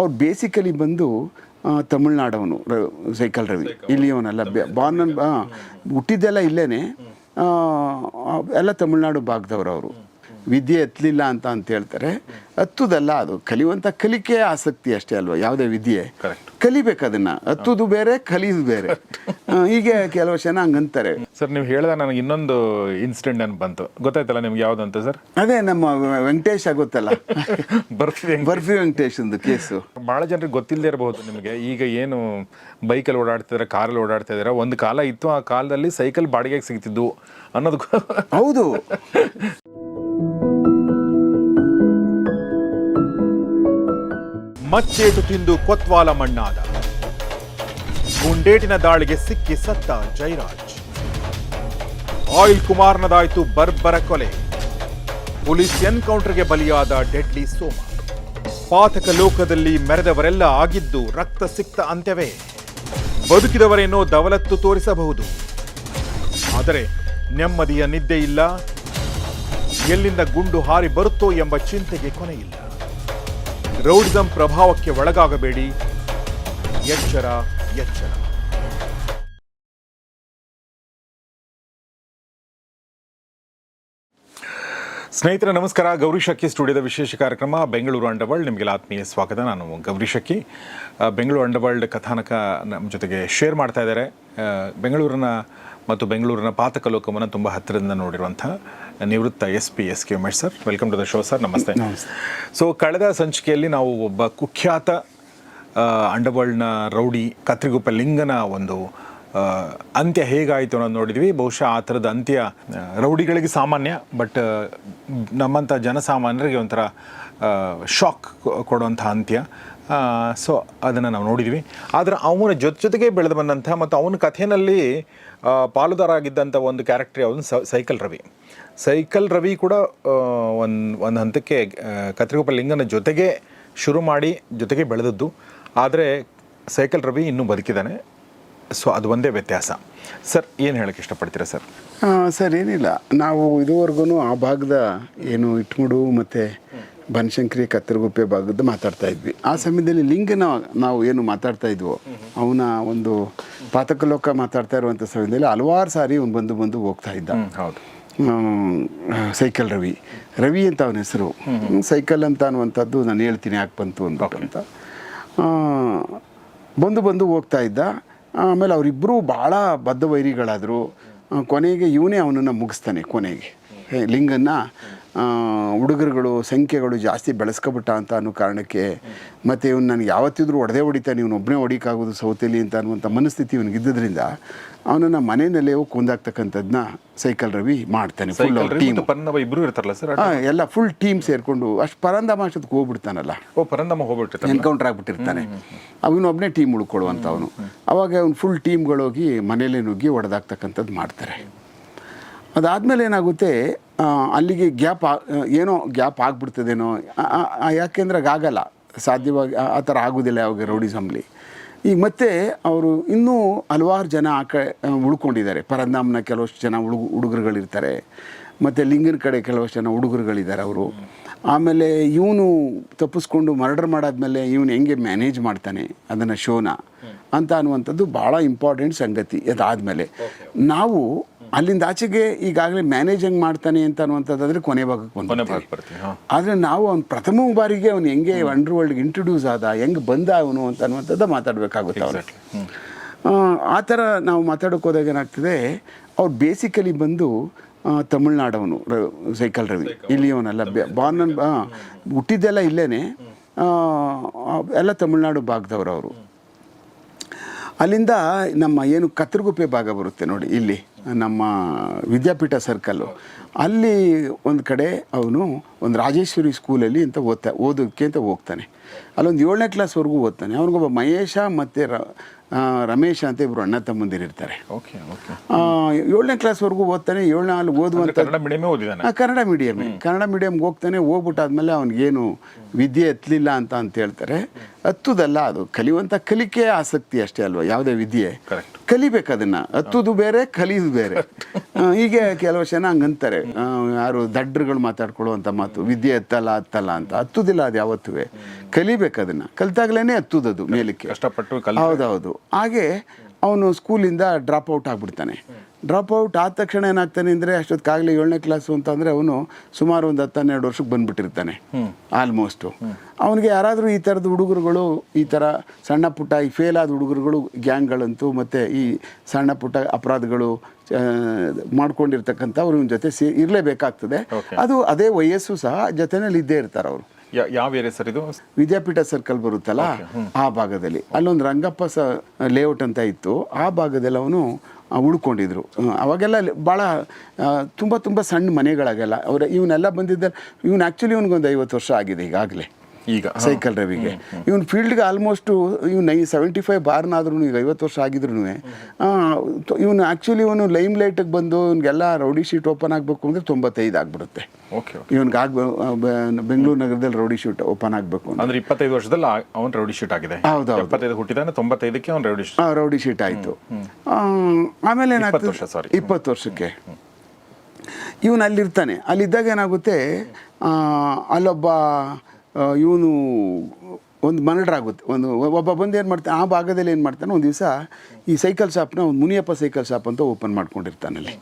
ಅವ್ರು ಬೇಸಿಕಲಿ ಬಂದು ತಮಿಳ್ನಾಡವನು ರ- ಸೈಕಲ್ ರವಿ. ಇಲ್ಲಿಯವನಲ್ಲ ಬಾರ್ನ್ ಹುಟ್ಟಿದ್ದೆಲ್ಲ ಇಲ್ಲೇ ಎಲ್ಲ ತಮಿಳ್ನಾಡು ಭಾಗದವರು ಅವರು. ವಿದ್ಯೆ ಎತ್ತಲಿಲ್ಲ ಅಂತ ಅಂತ ಹೇಳ್ತಾರೆ. ಹತ್ತುದಲ್ಲ ಅದು. ಕಲಿಯುವಂಥ ಕಲಿಕೆ ಆಸಕ್ತಿ ಅಷ್ಟೇ ಅಲ್ವಾ? ಯಾವುದೇ ವಿದ್ಯೆ. ಕಲಿಬೇಕು ಅದನ್ನ. ಹತ್ತುದು ಬೇರೆ ಕಲಿಯೋದು ಬೇರೆ. ಹೀಗೆ ಕೆಲವು ಜನ ಹಂಗಂತಾರೆ. ಸರ್ ನೀವು ಹೇಳಿದ ನನಗೆ ಇನ್ನೊಂದು ಇನ್ಸಿಡೆಂಟ್ ಅನ್ ಬಂತು. ಗೊತ್ತಾಯ್ತಲ್ಲ ನಿಮ್ಗೆ ಅಂತ ಸರ್? ಅದೇ ನಮ್ಮ ವೆಂಕಟೇಶ್ ಆಗುತ್ತಲ್ಲ ಬರ್ಫಿ ಬರ್ಫಿ ವೆಂಕಟೇಶಂದು ಕೇಸು. ಭಾಳ ಜನರಿಗೆ ಗೊತ್ತಿಲ್ಲದೆ ಇರಬಹುದು ನಿಮಗೆ. ಈಗ ಏನು ಬೈಕಲ್ಲಿ ಓಡಾಡ್ತಿದ್ದಾರೆ ಕಾರಲ್ಲಿ ಓಡಾಡ್ತಾ ಇದ್ದಾರೆ. ಒಂದು ಕಾಲ ಇತ್ತು ಆ ಕಾಲದಲ್ಲಿ ಸೈಕಲ್ ಬಾಡಿಗೆಗೆ ಸಿಗ್ತಿದ್ವು ಅನ್ನೋದು ಹೌದು. ಮಚ್ಚೇಟು ತಿಂದು ಕೊತ್ವಾಲ ಮಣ್ಣಾದ. ಗುಂಡೇಟಿನ ದಾಳಿಗೆ ಸಿಕ್ಕಿ ಸತ್ತ ಜೈರಾಜ್. ಆಯಿಲ್ ಕುಮಾರ್ನದಾಯಿತು ಬರ್ಬರ ಕೊಲೆ. ಪೊಲೀಸ್ ಎನ್ಕೌಂಟರ್ಗೆ ಬಲಿಯಾದ ಡೆಡ್ಲಿ ಸೋಮ. ಪಾತಕ ಲೋಕದಲ್ಲಿ ಮೆರೆದವರೆಲ್ಲ ಆಗಿದ್ದು ರಕ್ತ ಸಿಕ್ತ ಅಂತ್ಯವೇ. ಬದುಕಿದವರೇನೋ ದವಲತ್ತು ತೋರಿಸಬಹುದು. ಆದರೆ ನೆಮ್ಮದಿಯ ನಿದ್ದೆ ಇಲ್ಲ. ಎಲ್ಲಿಂದ ಗುಂಡು ಹಾರಿ ಬರುತ್ತೋ ಎಂಬ ಚಿಂತೆಗೆ ಕೊನೆಯಿಲ್ಲ. ರೌಡಿಸಂ ಪ್ರಭಾವಕ್ಕೆ ಒಳಗಾಗಬೇಡಿ. ಎಚ್ಚರ ಎಚ್ಚರ. ಸ್ನೇಹಿತರ, ನಮಸ್ಕಾರ. ಗೌರಿ ಶಕ್ಕಿ ಸ್ಟುಡಿಯೋದ ವಿಶೇಷ ಕಾರ್ಯಕ್ರಮ ಬೆಂಗಳೂರು ಅಂಡರ್ವರ್ಲ್ಡ್. ನಿಮಗೆಲ್ಲ ಆತ್ಮೀಯ ಸ್ವಾಗತ. ನಾನು ಗೌರಿ ಶಕ್ಕಿ ಬೆಂಗಳೂರು ಅಂಡರ್ವರ್ಲ್ಡ್ ಕಥಾನಕ ನಮ್ಮ ಜೊತೆಗೆ ಶೇರ್ ಮಾಡ್ತಾ ಇದ್ದಾರೆ. ಬೆಂಗಳೂರಿನ ಮತ್ತು ಬೆಂಗಳೂರಿನ ಪಾತಕ ಲೋಕವನ್ನು ತುಂಬ ಹತ್ತಿರದಿಂದ ನೋಡಿರುವಂಥ ನಿವೃತ್ತ S P S K Umesh sir. Welcome to the show sir ನಮಸ್ತೆ. ಸೊ ಕಳೆದ ಸಂಚಿಕೆಯಲ್ಲಿ ನಾವು ಒಬ್ಬ ಕುಖ್ಯಾತ ಅಂಡವಾಳ್ನ ಅಂಡರ್ವರ್ಲ್ಡ್ನ ರೌಡಿ ಕತ್ರಿಗುಪ್ಪ ಲಿಂಗನ ಒಂದು ಅಂತ್ಯ ಹೇಗಾಯಿತು ಅನ್ನೋದು ನೋಡಿದ್ವಿ. ಬಹುಶಃ ಆ ಥರದ ಅಂತ್ಯ ರೌಡಿಗಳಿಗೆ ಸಾಮಾನ್ಯ ಬಟ್ ನಮ್ಮಂಥ ಜನಸಾಮಾನ್ಯರಿಗೆ ಒಂಥರ ಶಾಕ್ ಕೊಡುವಂಥ ಅಂತ್ಯ. ಸೊ ಅದನ್ನು ನಾವು ನೋಡಿದ್ವಿ. ಆದರೆ ಅವನ ಜೊತೆ ಜೊತೆಗೆ ಬೆಳೆದು ಬಂದಂಥ ಮತ್ತು ಅವನ ಕಥೆಯಲ್ಲಿ ಪಾಲುದಾರಾಗಿದ್ದಂಥ ಒಂದು ಕ್ಯಾರೆಕ್ಟರ್ ಯಾವುದು? ಸೈಕಲ್ ರವಿ. ಸೈಕಲ್ ರವಿ ಕೂಡ ಒಂದು ಒಂದು ಹಂತಕ್ಕೆ ಕತ್ರಿಗೋಪ ಲಿಂಗನ ಜೊತೆಗೆ ಶುರು ಮಾಡಿ, ಜೊತೆಗೆ ಬೆಳೆದದ್ದು. ಆದರೆ ಸೈಕಲ್ ರವಿ ಇನ್ನೂ ಬದುಕಿದ್ದಾನೆ. ಸೊ, ಅದು ಒಂದೇ ವ್ಯತ್ಯಾಸ. ಸರ್, ಏನು ಹೇಳಕ್ಕೆ ಇಷ್ಟಪಡ್ತೀರಾ ಸರ್? ಸರ್, ಏನಿಲ್ಲ. ನಾವು ಇದುವರೆಗೂ ಆ ಭಾಗದ ಏನು ಇಟ್ಮುಡು ಮತ್ತು ಬನಶಂಕರಿ ಕತ್ತರಗುಪ್ಪೆ ಭಾಗದ ಮಾತಾಡ್ತಾ ಇದ್ವಿ. ಆ ಸಮಯದಲ್ಲಿ ಲಿಂಗನ ನಾವು ಏನು ಮಾತಾಡ್ತಾ ಇದ್ವೋ ಅವನ ಒಂದು ಪಾತಕಲೋಕ ಮಾತಾಡ್ತಾ ಇರುವಂಥ ಸಮಯದಲ್ಲಿ ಹಲವಾರು ಸಾರಿ ಅವ್ನು ಬಂದು ಬಂದು ಹೋಗ್ತಾ ಇದ್ದ. ಸೈಕಲ್ ರವಿ. ರವಿ ಅಂತ ಅವನ ಹೆಸರು. ಸೈಕಲ್ ಅಂತ ಅನ್ನುವಂಥದ್ದು ನಾನು ಹೇಳ್ತೀನಿ ಯಾಕೆ ಬಂತು ಅಂತ. ಬಂದು ಬಂದು ಹೋಗ್ತಾ ಇದ್ದ. ಆಮೇಲೆ ಅವರಿಬ್ಬರು ಭಾಳ ಬದ್ಧ ವೈರಿಗಳಾದರು. ಕೊನೆಗೆ ಇವನೇ ಅವನನ್ನು ಮುಗಿಸ್ತಾನೆ ಕೊನೆಗೆ. ಲಿಂಗನ್ನು ಹುಡುಗರುಗಳು ಸಂಖ್ಯೆಗಳು ಜಾಸ್ತಿ ಬೆಳೆಸ್ಕೊಬಿಟ್ಟ ಅಂತ ಅನ್ನೋ ಕಾರಣಕ್ಕೆ ಮತ್ತು ಇವ್ನು ನನಗೆ ಯಾವತ್ತಿದ್ರೂ ಹೊಡೆದೇ ಹೊಡಿತಾನೆ ಇವನು ಒಬ್ಬನೇ ಹೊಡಿಕಾಗೋದು ಸೌತೆಲಿ ಅಂತ ಅನ್ನುವಂಥ ಮನಸ್ಥಿತಿ ಇವನಿಗೆ ಇದ್ದಿದ್ದರಿಂದ ಅವನನ್ನು ಮನೆಯಲ್ಲೇ ಹೋಗಿ ಕುಂದಾಕ್ತಕ್ಕಂಥದ್ದನ್ನ ಸೈಕಲ್ ರವಿ ಮಾಡ್ತಾನೆ ಫುಲ್ ಟೀಮ್ ಪರಂದಮ ಇಬ್ಬರು ಇರ್ತಾರಲ್ಲ ಸರ್? ಎಲ್ಲ ಫುಲ್ ಟೀಮ್ ಸೇರಿಕೊಂಡು ಅಷ್ಟು ಪರಂದಮಾಷದಕ್ಕೆ ಹೋಗ್ಬಿಡ್ತಾನಲ್ಲ. ಓ ಪರಂದಮ ಹೋಗ್ಬಿಟ್ಟಿರ್ತಾನೆ ಎನ್ಕೌಂಟರ್ ಆಗ್ಬಿಟ್ಟಿರ್ತಾನೆ. ಅವನೊಬ್ಬನೇ ಟೀಮ್ ಉಳ್ಕೊಳ್ಳುವಂಥವನು ಅವಾಗ ಅವ್ನು ಫುಲ್ ಟೀಮ್ಗಳೋಗಿ ಮನೇಲೇ ನುಗ್ಗಿ ಒಡೆದಾಗ್ತಕ್ಕಂಥದ್ದು ಮಾಡ್ತಾರೆ. ಅದಾದಮೇಲೆ ಏನಾಗುತ್ತೆ ಅಲ್ಲಿಗೆ ಗ್ಯಾಪ್ ಏನೋ ಗ್ಯಾಪ್ ಆಗಿಬಿಡ್ತದೇನೋ ಯಾಕೆಂದ್ರೆ ಆಗಲ್ಲ ಸಾಧ್ಯವಾಗಿ ಆ- ಆ ಥರ ಆಗೋದಿಲ್ಲ ಯಾವಾಗ ರೌಡಿಸಮ್ಲಿ ಈಗ ಮತ್ತೆ ಅವರು ಇನ್ನೂ ಹಲವಾರು ಜನ ಆ ಕ ಉಳ್ಕೊಂಡಿದ್ದಾರೆ. ಪರಂದಾಮ್ನ ಕೆಲವಷ್ಟು ಜನ ಹುಡುಗ ಹುಡುಗರುಗಳಿರ್ತಾರೆ. ಮತ್ತು ಲಿಂಗನ ಕಡೆ ಕೆಲವಷ್ಟು ಜನ ಹುಡುಗರುಗಳಿದ್ದಾರೆ ಅವರು. ಆಮೇಲೆ ಇವನು ತಪ್ಪಿಸ್ಕೊಂಡು ಮರ್ಡರ್ ಮಾಡಾದ್ಮೇಲೆ ಇವನು ಹೆಂಗೆ ಮ್ಯಾನೇಜ್ ಮಾಡ್ತಾನೆ ಅದನ್ನು ಶೋನ ಅಂತ ಅನ್ನುವಂಥದ್ದು ಭಾಳ ಇಂಪಾರ್ಟೆಂಟ್ ಸಂಗತಿ ಅದಾದಮೇಲೆ. ನಾವು ಅಲ್ಲಿಂದ ಆಚೆಗೆ ಈಗಾಗಲೇ ಮ್ಯಾನೇಜ್ ಹೆಂಗೆ ಮಾಡ್ತಾನೆ ಅಂತ ಅನ್ನುವಂಥದ್ದಾದ್ರೆ ಕೊನೆ ಭಾಗಕ್ಕೆ ಬಂದು ಆದರೆ ನಾವು ಅವ್ನು ಪ್ರಥಮ ಬಾರಿಗೆ ಅವ್ನು ಹೆಂಗೆ ಅಂಡರ್ ವರ್ಲ್ಡ್ಗೆ ಇಂಟ್ರೊಡ್ಯೂಸ್ ಆದ ಹೆಂಗೆ ಬಂದ ಅವನು ಅಂತ ಅನ್ನುವಂಥದ್ದು ಮಾತಾಡಬೇಕಾಗುತ್ತೆ ಅವನು ಆ ಥರ ನಾವು ಮಾತಾಡೋಕೆ ಹೋದಾಗ ಏನಾಗ್ತದೆ ಅವ್ರು ಬೇಸಿಕಲಿ ಬಂದು ತಮಿಳ್ನಾಡವನು ಸೈಕಲ್ ರವಿ ಇಲ್ಲಿಯವನಲ್ಲ ಬಾರ್ನ್ ಹುಟ್ಟಿದ್ದೆಲ್ಲ ಇಲ್ಲೇನೆ ಆ, ಎಲ್ಲ ತಮಿಳ್ನಾಡು ಭಾಗದವರು ಅವರು. ಅಲ್ಲಿಂದ ನಮ್ಮ ಏನು ಕತ್ರಗುಪ್ಪೆ ಭಾಗ ಬರುತ್ತೆ ನೋಡಿ, ಇಲ್ಲಿ ನಮ್ಮ ವಿದ್ಯಾಪೀಠ ಸರ್ಕಲ್ಲು ಅಲ್ಲಿ ಒಂದು ಕಡೆ ಅವನು ಒಂದು ರಾಜೇಶ್ವರಿ ಸ್ಕೂಲಲ್ಲಿ ಅಂತ ಓದ್ತಾ ಓದೋಕ್ಕೆ ಅಂತ ಹೋಗ್ತಾನೆ. ಅಲ್ಲೊಂದು ಏಳನೇ ಕ್ಲಾಸ್ವರೆಗೂ ಓದ್ತಾನೆ. ಅವನಿಗೊಬ್ಬ ಮಹೇಶ ಮತ್ತು ರ ರಮೇಶ ಅಂತ ಇಬ್ಬರು ಅಣ್ಣ ತಮ್ಮಂದಿರಿರ್ತಾರೆ ಓಕೆ ಓಕೆ. ಏಳನೇ ಕ್ಲಾಸ್ವರೆಗೂ ಓದ್ತಾನೆ ಏಳನೇ ಅಲ್ಲಿ ಓದುವಂಥ ಕನ್ನಡ ಮೀಡಿಯಮೇ ಓದಿದ್ದಾನೆ. ಕನ್ನಡ ಮೀಡಿಯಂ ಕನ್ನಡ ಮೀಡಿಯಮ್ಗೆ ಹೋಗ್ತಾನೆ ಹೋಗ್ಬಿಟ್ಟಾದ್ಮೇಲೆ ಅವನಿಗೇನು ವಿದ್ಯೆ ಎತ್ತಲಿಲ್ಲ ಅಂತ ಅಂತ ಹೇಳ್ತಾರೆ. ಹತ್ತುದಲ್ಲ ಅದು ಕಲಿಯುವಂಥ ಕಲಿಕೆ ಆಸಕ್ತಿ ಅಷ್ಟೇ ಅಲ್ವಾ ಯಾವುದೇ ವಿದ್ಯೆ. Correct. ಕಲಿಬೇಕು ಅದನ್ನ. ಹತ್ತುದು ಬೇರೆ ಕಲಿಯೋದು ಬೇರೆ. ಹೀಗೆ ಕೆಲವು ಜನ ಹಂಗಂತಾರೆ. ಯಾರು ದಡ್ಡರುಗಳು ಮಾತಾಡ್ಕೊಳ್ಳುವಂಥ ಮಾತು ವಿದ್ಯೆ ಎತ್ತಲ್ಲ ಹತ್ತಲ್ಲ ಅಂತ. ಹತ್ತುದಿಲ್ಲ ಅದು ಯಾವತ್ತೂ ಕಲಿಬೇಕು ಅದನ್ನ. ಕಲಿತಾಗ್ಲೇ ಹತ್ತುದದು ಮೇಲಕ್ಕೆ. ಕಷ್ಟಪಟ್ಟು ಹೌದೌದು. ಹಾಗೆ ಅವನು ಸ್ಕೂಲಿಂದ ಡ್ರಾಪ್ ಔಟ್ ಆಗ್ಬಿಡ್ತಾನೆ. ಡ್ರಾಪ್ ಔಟ್ ಆದ ತಕ್ಷಣ ಏನಾಗ್ತಾನೆ ಅಂದರೆ ಅಷ್ಟೊತ್ತಿಗಾಗಲೇ ಏಳನೇ ಕ್ಲಾಸು ಅಂತಂದರೆ ಅವನು ಸುಮಾರು ಒಂದು ಹತ್ತು ಹನ್ನೆರಡು ವರ್ಷಕ್ಕೆ ಬಂದುಬಿಟ್ಟಿರ್ತಾನೆ. ಆಲ್ಮೋಸ್ಟು ಅವನಿಗೆ ಯಾರಾದರೂ ಈ ಥರದ ಹುಡುಗರುಗಳು ಈ ಥರ ಸಣ್ಣ ಪುಟ್ಟ ಈ ಫೇಲ್ ಆದ ಹುಡುಗರುಗಳು ಗ್ಯಾಂಗ್ಗಳಂತೂ ಮತ್ತು ಈ ಸಣ್ಣ ಪುಟ್ಟ ಅಪರಾಧಗಳು ಮಾಡ್ಕೊಂಡಿರ್ತಕ್ಕಂಥ ಅವ್ರ ಇವ್ನ ಜೊತೆ ಸೇ ಇರಲೇಬೇಕಾಗ್ತದೆ. ಅದು ಅದೇ ವಯಸ್ಸು ಸಹ ಜೊತೆನಲ್ಲಿ ಇದ್ದೇ ಇರ್ತಾರೆ ಅವರು. ಯಾವ ಏರಿಯಾ ಸರ್ ಇದು? ವಿದ್ಯಾಪೀಠ ಸರ್ಕಲ್ ಬರುತ್ತಲ್ಲ ಆ ಭಾಗದಲ್ಲಿ. ಅಲ್ಲೊಂದು ರಂಗಪ್ಪ ಸ ಲೇಔಟ್ ಅಂತ ಇತ್ತು. ಆ ಭಾಗದಲ್ಲಿ ಅವನು ಉಳ್ಕೊಂಡಿದ್ರು. ಅವಾಗೆಲ್ಲ ಭಾಳ ತುಂಬ ತುಂಬ ಸಣ್ಣ ಮನೆಗಳಾಗೆಲ್ಲ. ಅವ್ರ, ಇವನ್ನೆಲ್ಲ ಬಂದಿದ್ದ ಇವನು ಆ್ಯಕ್ಚುಲಿ ಇವನಿಗೊಂದು ಐವತ್ತು ವರ್ಷ ಆಗಿದೆ ಈಗಾಗಲೇ. ಈಗ. ಸೈಕಲ್ ರವಿಗೆ ಇವನು ಫೀಲ್ಡ್ಗೆ ಆಲ್ಮೋಸ್ಟು ಇವ್ ನೈ ಸೆವೆಂಟಿ ಫೈವ್ ಬಾರ್ನಾದ್ರೂ ಈಗ ಐವತ್ತು ವರ್ಷ ಆಗಿದ್ರು ಇವನು ಆ್ಯಕ್ಚುಲಿ ಇವನು ಲೈಮ್ ಲೈಟಿಗೆ ಬಂದು ಇವನಿಗೆಲ್ಲ ರೌಡಿ ಶೀಟ್ ಓಪನ್ ಆಗಬೇಕು ಅಂದರೆ ತೊಂಬತ್ತೈದು ಆಗ್ಬಿಡುತ್ತೆ. ಇವನ್ಗೆ ಆಗ ಬೆಂಗಳೂರು ನಗರದಲ್ಲಿ ರೌಡಿ ಶೀಟ್ ಓಪನ್ ಆಗಬೇಕು ಅಂದ್ರೆ ಇಪ್ಪತ್ತೈದು ವರ್ಷದಲ್ಲಿ ಅವನು ರೌಡಿ ಶೀಟ್ ಆಗಿದೆ. ಹೌದು. ಎಪ್ಪತ್ತೈದು ಹುಟ್ಟಿದಾನೆ ತೊಂಬತ್ತೈದಕ್ಕೆ ಅವ್ನು ರೌಡಿ ಶೀಟ್ ರೌಡಿ ಶೀಟ್ ಆಯಿತು. ಆಮೇಲೆ ಏನಾಗ್ತದೆ? ವರ್ಷ, sorry. ಇಪ್ಪತ್ತು ವರ್ಷಕ್ಕೆ. ಇವನು ಅಲ್ಲಿರ್ತಾನೆ. ಅಲ್ಲಿದ್ದಾಗ ಏನಾಗುತ್ತೆ? ಅಲ್ಲೊಬ್ಬ ಇವನು ಒಂದು ಮನಡ್ರ್ ಆಗುತ್ತೆ ಒಂದು ಒಬ್ಬ ಬಂದು ಏನು ಮಾಡ್ತಾನೆ ಆ ಭಾಗದಲ್ಲಿ ಏನು ಮಾಡ್ತಾನೆ ಒಂದು ದಿವಸ ಈ ಸೈಕಲ್ ಶಾಪ್ನ ಒಂದು ಮುನಿಯಪ್ಪ ಸೈಕಲ್ ಶಾಪ್ ಅಂತ ಓಪನ್ ಮಾಡ್ಕೊಂಡಿರ್ತಾನಲ್ಲಿ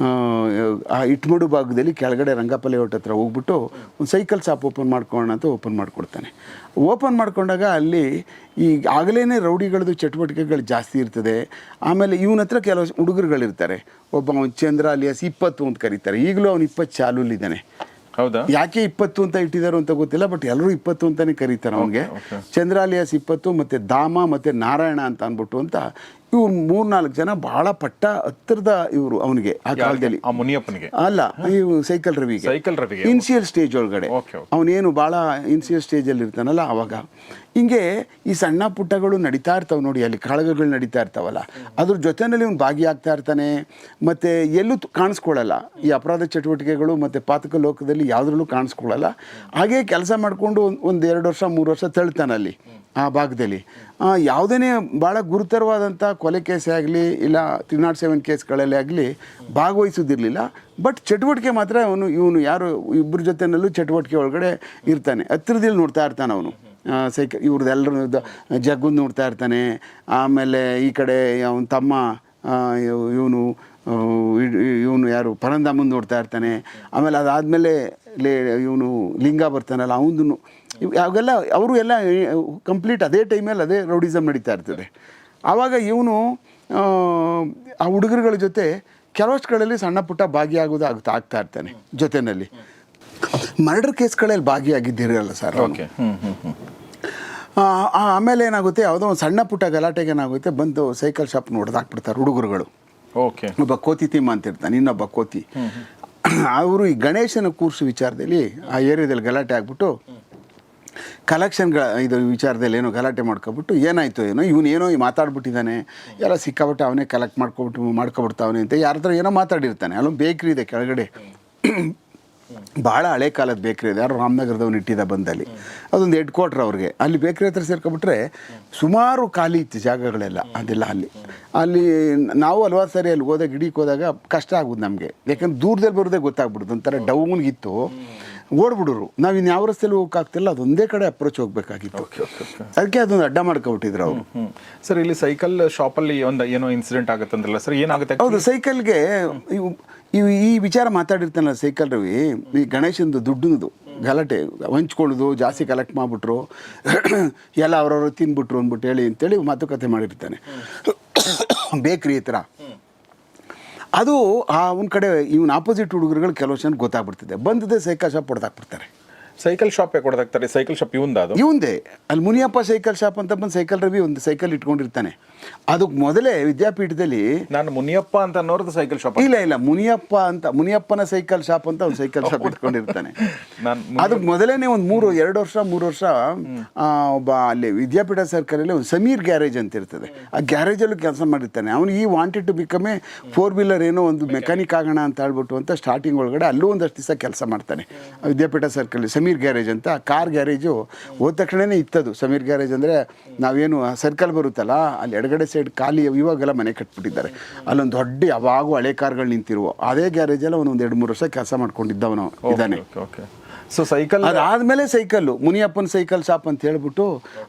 ಆ, ಆ ಇಟ್ಮಡು ಭಾಗದಲ್ಲಿ ಕೆಳಗಡೆ ರಂಗಪಲ್ಲಿ ಹೋಟ್ ಹತ್ರ ಹೋಗ್ಬಿಟ್ಟು ಒಂದು ಸೈಕಲ್ ಶಾಪ್ ಓಪನ್ ಮಾಡ್ಕೊಳ್ಳೋಣ ಅಂತ ಓಪನ್ ಮಾಡಿಕೊಡ್ತಾನೆ. ಓಪನ್ ಮಾಡಿಕೊಂಡಾಗ ಅಲ್ಲಿ ಈ ಆಗಲೇ ರೌಡಿಗಳದ್ದು ಚಟುವಟಿಕೆಗಳು ಜಾಸ್ತಿ ಇರ್ತದೆ. ಆಮೇಲೆ ಇವನ ಹತ್ರ ಕೆಲವು ಹುಡುಗರುಗಳಿರ್ತಾರೆ. ಒಬ್ಬ ಅವ್ನು ಚಂದ್ರ ಅಲಿಯಾಸ್ ಇಪ್ಪತ್ತು ಅಂತ ಕರೀತಾರೆ. ಈಗಲೂ ಅವನು ಇಪ್ಪತ್ತು ಚಾಲೂಲಿದ್ದಾನೆ ಹೌದಾ? ಯಾಕೆ ಇಪ್ಪತ್ತು ಅಂತ ಇಟ್ಟಿದ್ದಾರೆ ಅಂತ ಗೊತ್ತಿಲ್ಲ ಬಟ್ ಎಲ್ಲರೂ ಇಪ್ಪತ್ತು ಅಂತಾನೆ ಕರೀತಾರೆ ಅವನಿಗೆ. ಚಂದ್ರಾಲಿಯಾಸ್ ಇಪ್ಪತ್ತು ಮತ್ತೆ ದಾಮ ಮತ್ತೆ ನಾರಾಯಣ ಅಂತ ಅಂದ್ಬಿಟ್ಟು ಅಂತ ಇವು ಮೂರ್ನಾಲ್ಕು ಜನ ಬಹಳ ಪಟ್ಟ ಹತ್ತಿರದ ಇವರು ಅವನಿಗೆ ಆ ಕಾಲದಲ್ಲಿ. ಆ ಮುನಿಯಪ್ಪನಿಗೆ. ಅಲ್ಲ ಇವು ಸೈಕಲ್ ರವಿಗೆ. ಸೈಕಲ್ ರವಿಗೆ. ಇನ್ಸಿಯಲ್ ಸ್ಟೇಜ್ ಒಳಗಡೆ. ಅವನೇನು ಭಾಳ ಇನ್ಸಿಯಲ್ ಸ್ಟೇಜಲ್ಲಿ ಇರ್ತಾನಲ್ಲ ಅವಾಗ. ಹಿಂಗೆ ಈ ಸಣ್ಣ ಪುಟ್ಟಗಳು ನಡೀತಾ ಇರ್ತಾವೆ ನೋಡಿ ಅಲ್ಲಿ ಕಾಳಗಗಳು ನಡೀತಾ ಇರ್ತಾವಲ್ಲ. ಅದ್ರ ಜೊತೆಯಲ್ಲಿ ಅವ್ನು ಭಾಗಿಯಾಗ್ತಾ ಇರ್ತಾನೆ. ಮತ್ತು ಎಲ್ಲೂ ಕಾಣಿಸ್ಕೊಳ್ಳಲ್ಲ ಈ ಅಪರಾಧ ಚಟುವಟಿಕೆಗಳು ಮತ್ತು ಪಾತಕ ಲೋಕದಲ್ಲಿ ಯಾವ್ದ್ರಲ್ಲೂ ಕಾಣಿಸ್ಕೊಳ್ಳಲ್ಲ ಹಾಗೇ ಕೆಲಸ ಮಾಡಿಕೊಂಡು ಒಂದು ಎರಡು ವರ್ಷ ಮೂರು ವರ್ಷ ತಳ್ತಾನೆ ಅಲ್ಲಿ. ಆ ಭಾಗದಲ್ಲಿ. ಯಾವುದೇ ಭಾಳ ಗುರುತರವಾದಂಥ ಕೊಲೆ ಕೇಸೇ ಆಗಲಿ, ಇಲ್ಲ ತ್ರೀ ನಾಟ್ ಸೆವೆನ್ ಕೇಸ್ಗಳಲ್ಲಿ ಆಗಲಿ ಭಾಗವಹಿಸೋದಿರಲಿಲ್ಲ. ಬಟ್ ಚಟುವಟಿಕೆ ಮಾತ್ರ ಅವನು, ಇವನು ಯಾರು, ಇಬ್ಬರ ಜೊತೆನಲ್ಲೂ ಚಟುವಟಿಕೆ ಒಳಗಡೆ ಇರ್ತಾನೆ. ಹತ್ತಿರದಲ್ಲಿ ನೋಡ್ತಾ ಇರ್ತಾನೆ ಅವನು. ಸೈಕ ಇವ್ರದ್ದೆಲ್ಲರೂ ಜಗ್ಗು ನೋಡ್ತಾ ಇರ್ತಾನೆ. ಆಮೇಲೆ ಈ ಕಡೆ ಅವನ ತಮ್ಮ ಇವನು ಇವನು ಯಾರು, ಪರಂದಾಮನ್ ನೋಡ್ತಾ ಇರ್ತಾನೆ. ಆಮೇಲೆ ಅದಾದಮೇಲೆ ಲೇ, ಇವನು ಲಿಂಗ ಬರ್ತಾನಲ್ಲ ಅವನು ಅವೆಲ್ಲ ಅವರು ಎಲ್ಲ ಕಂಪ್ಲೀಟ್ ಅದೇ ಟೈಮಲ್ಲಿ ಅದೇ ರೌಡಿಸಮ್ ನಡೀತಾ ಇರ್ತದೆ. ಆವಾಗ ಇವನು ಆ ಹುಡುಗರುಗಳ ಜೊತೆ ಕೆಲವಷ್ಟುಗಳಲ್ಲಿ ಸಣ್ಣ ಪುಟ್ಟ ಭಾಗಿಯಾಗೋದು ಆಗ್ತಾ ಆಗ್ತಾ ಇರ್ತಾನೆ ಜೊತೆಯಲ್ಲಿ ಮರ್ಡರ್ ಕೇಸ್ಗಳಲ್ಲಿ ಭಾಗಿಯಾಗಿದ್ದಿರಲ್ಲ ಸರ್ ಓಕೆ ಆಮೇಲೆ ಏನಾಗುತ್ತೆ ಯಾವುದೋ ಒಂದು ಸಣ್ಣ ಪುಟ್ಟ ಗಲಾಟೆಗೆ ಏನಾಗುತ್ತೆ ಬಂದು ಸೈಕಲ್ ಶಾಪ್ ನೋಡ್ದಾಕ್ಬಿಡ್ತಾರೆ ಹುಡುಗರುಗಳು. ಓಕೆ ಒಬ್ಬ ಕೋತಿ ತಿಮ್ಮ ಅಂತ ಇರ್ತಾನೆ ಇನ್ನೊಬ್ಬ ಕೋತಿ. ಅವರು ಈ ಗಣೇಶನ ಕೂರ್ಸು ವಿಚಾರದಲ್ಲಿ ಆ ಏರಿಯಾದಲ್ಲಿ ಗಲಾಟೆ ಆಗ್ಬಿಟ್ಟು ಕಲೆಕ್ಷನ್ಗಳ, ಇದು ವಿಚಾರದಲ್ಲಿ ಏನೋ ಗಲಾಟೆ ಮಾಡ್ಕೊಬಿಟ್ಟು ಏನಾಯಿತು ಏನೋ, ಇವನು ಏನೋ ಮಾತಾಡ್ಬಿಟ್ಟಿದ್ದಾನೆ, ಎಲ್ಲ ಸಿಕ್ಕಾಬಿಟ್ಟು ಅವನೇ ಕಲೆಕ್ಟ್ ಮಾಡ್ಕೊಬಿಟ್ಟು, ಮಾಡ್ಕೊಬಿಡ್ತಾವನೆ ಅಂತ ಯಾರ ಹತ್ರ ಏನೋ ಮಾತಾಡಿರ್ತಾನೆ. ಅಲ್ಲೊಂದು ಬೇಕ್ರಿ ಇದೆ ಕೆಳಗಡೆ. ಭಾಳ ಹಳೆ ಕಾಲದ ಬೇಕ್ರಿ ಇದೆ. ಯಾರು ರಾಮನಗರದವ್ನು ಇಟ್ಟಿದ್ದ ಬಂದಲ್ಲಿ. ಅದೊಂದು ಹೆಡ್ ಕ್ವಾರ್ಟರ್ ಅವ್ರಿಗೆ. ಅಲ್ಲಿ ಬೇಕ್ರಿ ಹತ್ರ ಸೇರ್ಕೊಬಿಟ್ರೆ ಸುಮಾರು ಖಾಲಿ ಇತ್ತು ಜಾಗಗಳೆಲ್ಲ. ಅದೆಲ್ಲ ಅಲ್ಲಿ. ಅಲ್ಲಿ ನಾವು ಹಲವಾರು ಸಾರಿ ಅಲ್ಲಿ ಹೋದಾಗ ಗಿಡಕ್ಕೆ ಹೋದಾಗ ಕಷ್ಟ ಆಗೋದು ನಮಗೆ. ಯಾಕಂದ್ರೆ ದೂರದಲ್ಲಿ ಬರೋದೇ ಗೊತ್ತಾಗ್ಬಿಡುದು. ಒಂಥರ ಡೌನ್ಗಿತ್ತು. ಓಡ್ಬಿಡೋರು. ನಾವು ಇನ್ನು ಯಾವ ರಸ್ತೆಯಲ್ಲಿ ಹೋಗೋಕ್ಕಾಗ್ತಿಲ್ಲ ಅದೊಂದೇ ಕಡೆ ಅಪ್ರೋಚ್ ಹೋಗಬೇಕಾಗಿತ್ತು. ಅದಕ್ಕೆ ಅದೊಂದು ಅಡ್ಡ ಮಾಡ್ಕೊಬಿಟ್ಟಿದ್ರು ಅವರು. ಸರ್ ಇಲ್ಲಿ ಸೈಕಲ್ ಶಾಪಲ್ಲಿ ಒಂದು ಏನೋ ಇನ್ಸಿಡೆಂಟ್ ಆಗುತ್ತಂದ್ರಲ್ಲ ಸರ್ ಏನಾಗುತ್ತೆ ಹೌದು ಸೈಕಲ್ಗೆ ಇವು ಈ ವಿಚಾರ ಮಾತಾಡಿರ್ತಾನಲ್ಲ ಸೈಕಲ್ ರವಿ ಈ ಗಣೇಶಂದು ದುಡ್ಡುನದು ಗಲಾಟೆ ಹಂಚ್ಕೊಳ್ಳೋದು ಜಾಸ್ತಿ ಕಲೆಕ್ಟ್ ಮಾಡಿಬಿಟ್ರು ಎಲ್ಲ ಅವ್ರವ್ರು ತಿನ್ಬಿಟ್ರು ಅಂದ್ಬಿಟ್ಟು ಹೇಳಿ ಅಂತೇಳಿ ಮಾತುಕತೆ ಮಾಡಿರ್ತಾನೆ. ಬೇಕ್ರಿ ಈ ಥರ ಅದು ಆ ಒಂದು ಕಡೆ ಇವನ್ ಆಪೋಸಿಟ್ ಹುಡುಗರುಗಳು ಕೆಲವು ಜನ ಗೊತ್ತಾಗ್ಬಿಡ್ತಿದೆ. ಬಂದದೆ ಸೈಕಲ್ ಶಾಪ್ ಹೊಡೆದಾಕ್ಬಿಡ್ತಾರೆ. ಸೈಕಲ್ ಶಾಪ್ ಕೊಡದಾಗ್ತಾರೆ ಸೈಕಲ್ ಶಾಪ್ ಇವಂದ ಅದು? ಇವಂದೇ. ಅಲ್ಲಿ ಮುನಿಯಪ್ಪ ಸೈಕಲ್ ಶಾಪ್ ಅಂತ ಬಂದು ಸೈಕಲ್ ರವಿ ಒಂದು ಸೈಕಲ್ ಇಟ್ಕೊಂಡಿರ್ತಾನೆ. ಅದಕ್ಕೆ ಮೊದಲೇ ವಿದ್ಯಾಪೀಠದಲ್ಲಿ ನಾನು ಮುನಿಯಪ್ಪ ಅಂತ ಅನ್ನೋರ್ದು ಸೈಕಲ್ ಶಾಪ್ ಇಲ್ಲ ಇಲ್ಲ ಮುನಿಯಪ್ಪ ಅಂತ ಮುನಿಯಪ್ಪನ ಸೈಕಲ್ ಶಾಪ್ ಅಂತ ಒಂದು ಸೈಕಲ್ ಶಾಪ್ ಇಟ್ಕೊಂಡಿರ್ತಾನೆ. ಅದಕ್ಕೆ ಮೊದಲೇನೆ ಒಂದು ಮೂರು ಎರಡು ವರ್ಷ ಮೂರು ವರ್ಷ ಒಬ್ಬ ಅಲ್ಲಿ ವಿದ್ಯಾಪೀಠ ಸರ್ಕಲಲ್ಲಿ ಒಂದು ಸಮೀರ್ ಗ್ಯಾರೇಜ್ ಅಂತ ಇರ್ತದೆ. ಆ ಗ್ಯಾರೇಜಲ್ಲೂ ಕೆಲಸ ಮಾಡಿರ್ತಾನೆ. ಅವನು ಈ wanted to become a four wheeler ಏನೋ ಒಂದು ಮೆಕ್ಯಾನಿಕ್ ಆಗೋಣ ಅಂತ ಹೇಳ್ಬಿಟ್ಟು ಅಂತ ಸ್ಟಾರ್ಟಿಂಗ್ ಒಳಗಡೆ ಅಲ್ಲೂ ಒಂದಷ್ಟು ದಿವಸ ಕೆಲಸ ಮಾಡ್ತಾನೆ. ಆ ವಿದ್ಯಾಪೀಠ ಸರ್ಕಲ್ ಸಮೀರ್ ಗ್ಯಾರೇಜ್ ಅಂತ ಕಾರ್ ಗ್ಯಾರೇಜು ಹೋದ ತಕ್ಷಣನೇ ಇತ್ತದು. ಸಮೀರ್ ಗ್ಯಾರೇಜ್ ಅಂದರೆ ನಾವೇನು ಸರ್ಕಲ್ ಬರುತ್ತಲ್ಲ ಅಲ್ಲಿ ಎಡಗಡೆ ಸೈಡ್ ಖಾಲಿ ಇವಾಗೆಲ್ಲ ಮನೆ ಕಟ್ಬಿಟ್ಟಿದ್ದಾರೆ. ಅಲ್ಲೊಂದು ದೊಡ್ಡ ಯಾವಾಗೂ ಹಳೆ ಕಾರ್ಗಳು ನಿಂತಿರುವ ಅದೇ ಗ್ಯಾರೇಜಲ್ಲಿ ಅವನು ಒಂದು ಎರಡು ಮೂರು ವರ್ಷ ಕೆಲಸ ಮಾಡ್ಕೊಂಡಿದ್ದವನು ಇದ್ದಾನೆ. ಸೊ ಸೈಕಲ್ ಅದಾದ್ಮೇಲೆ ಸೈಕಲ್ಲು ಮುನಿಯಪ್ಪನ ಸೈಕಲ್ ಶಾಪ್ ಅಂತ ಹೇಳ್ಬಿಟ್ಟು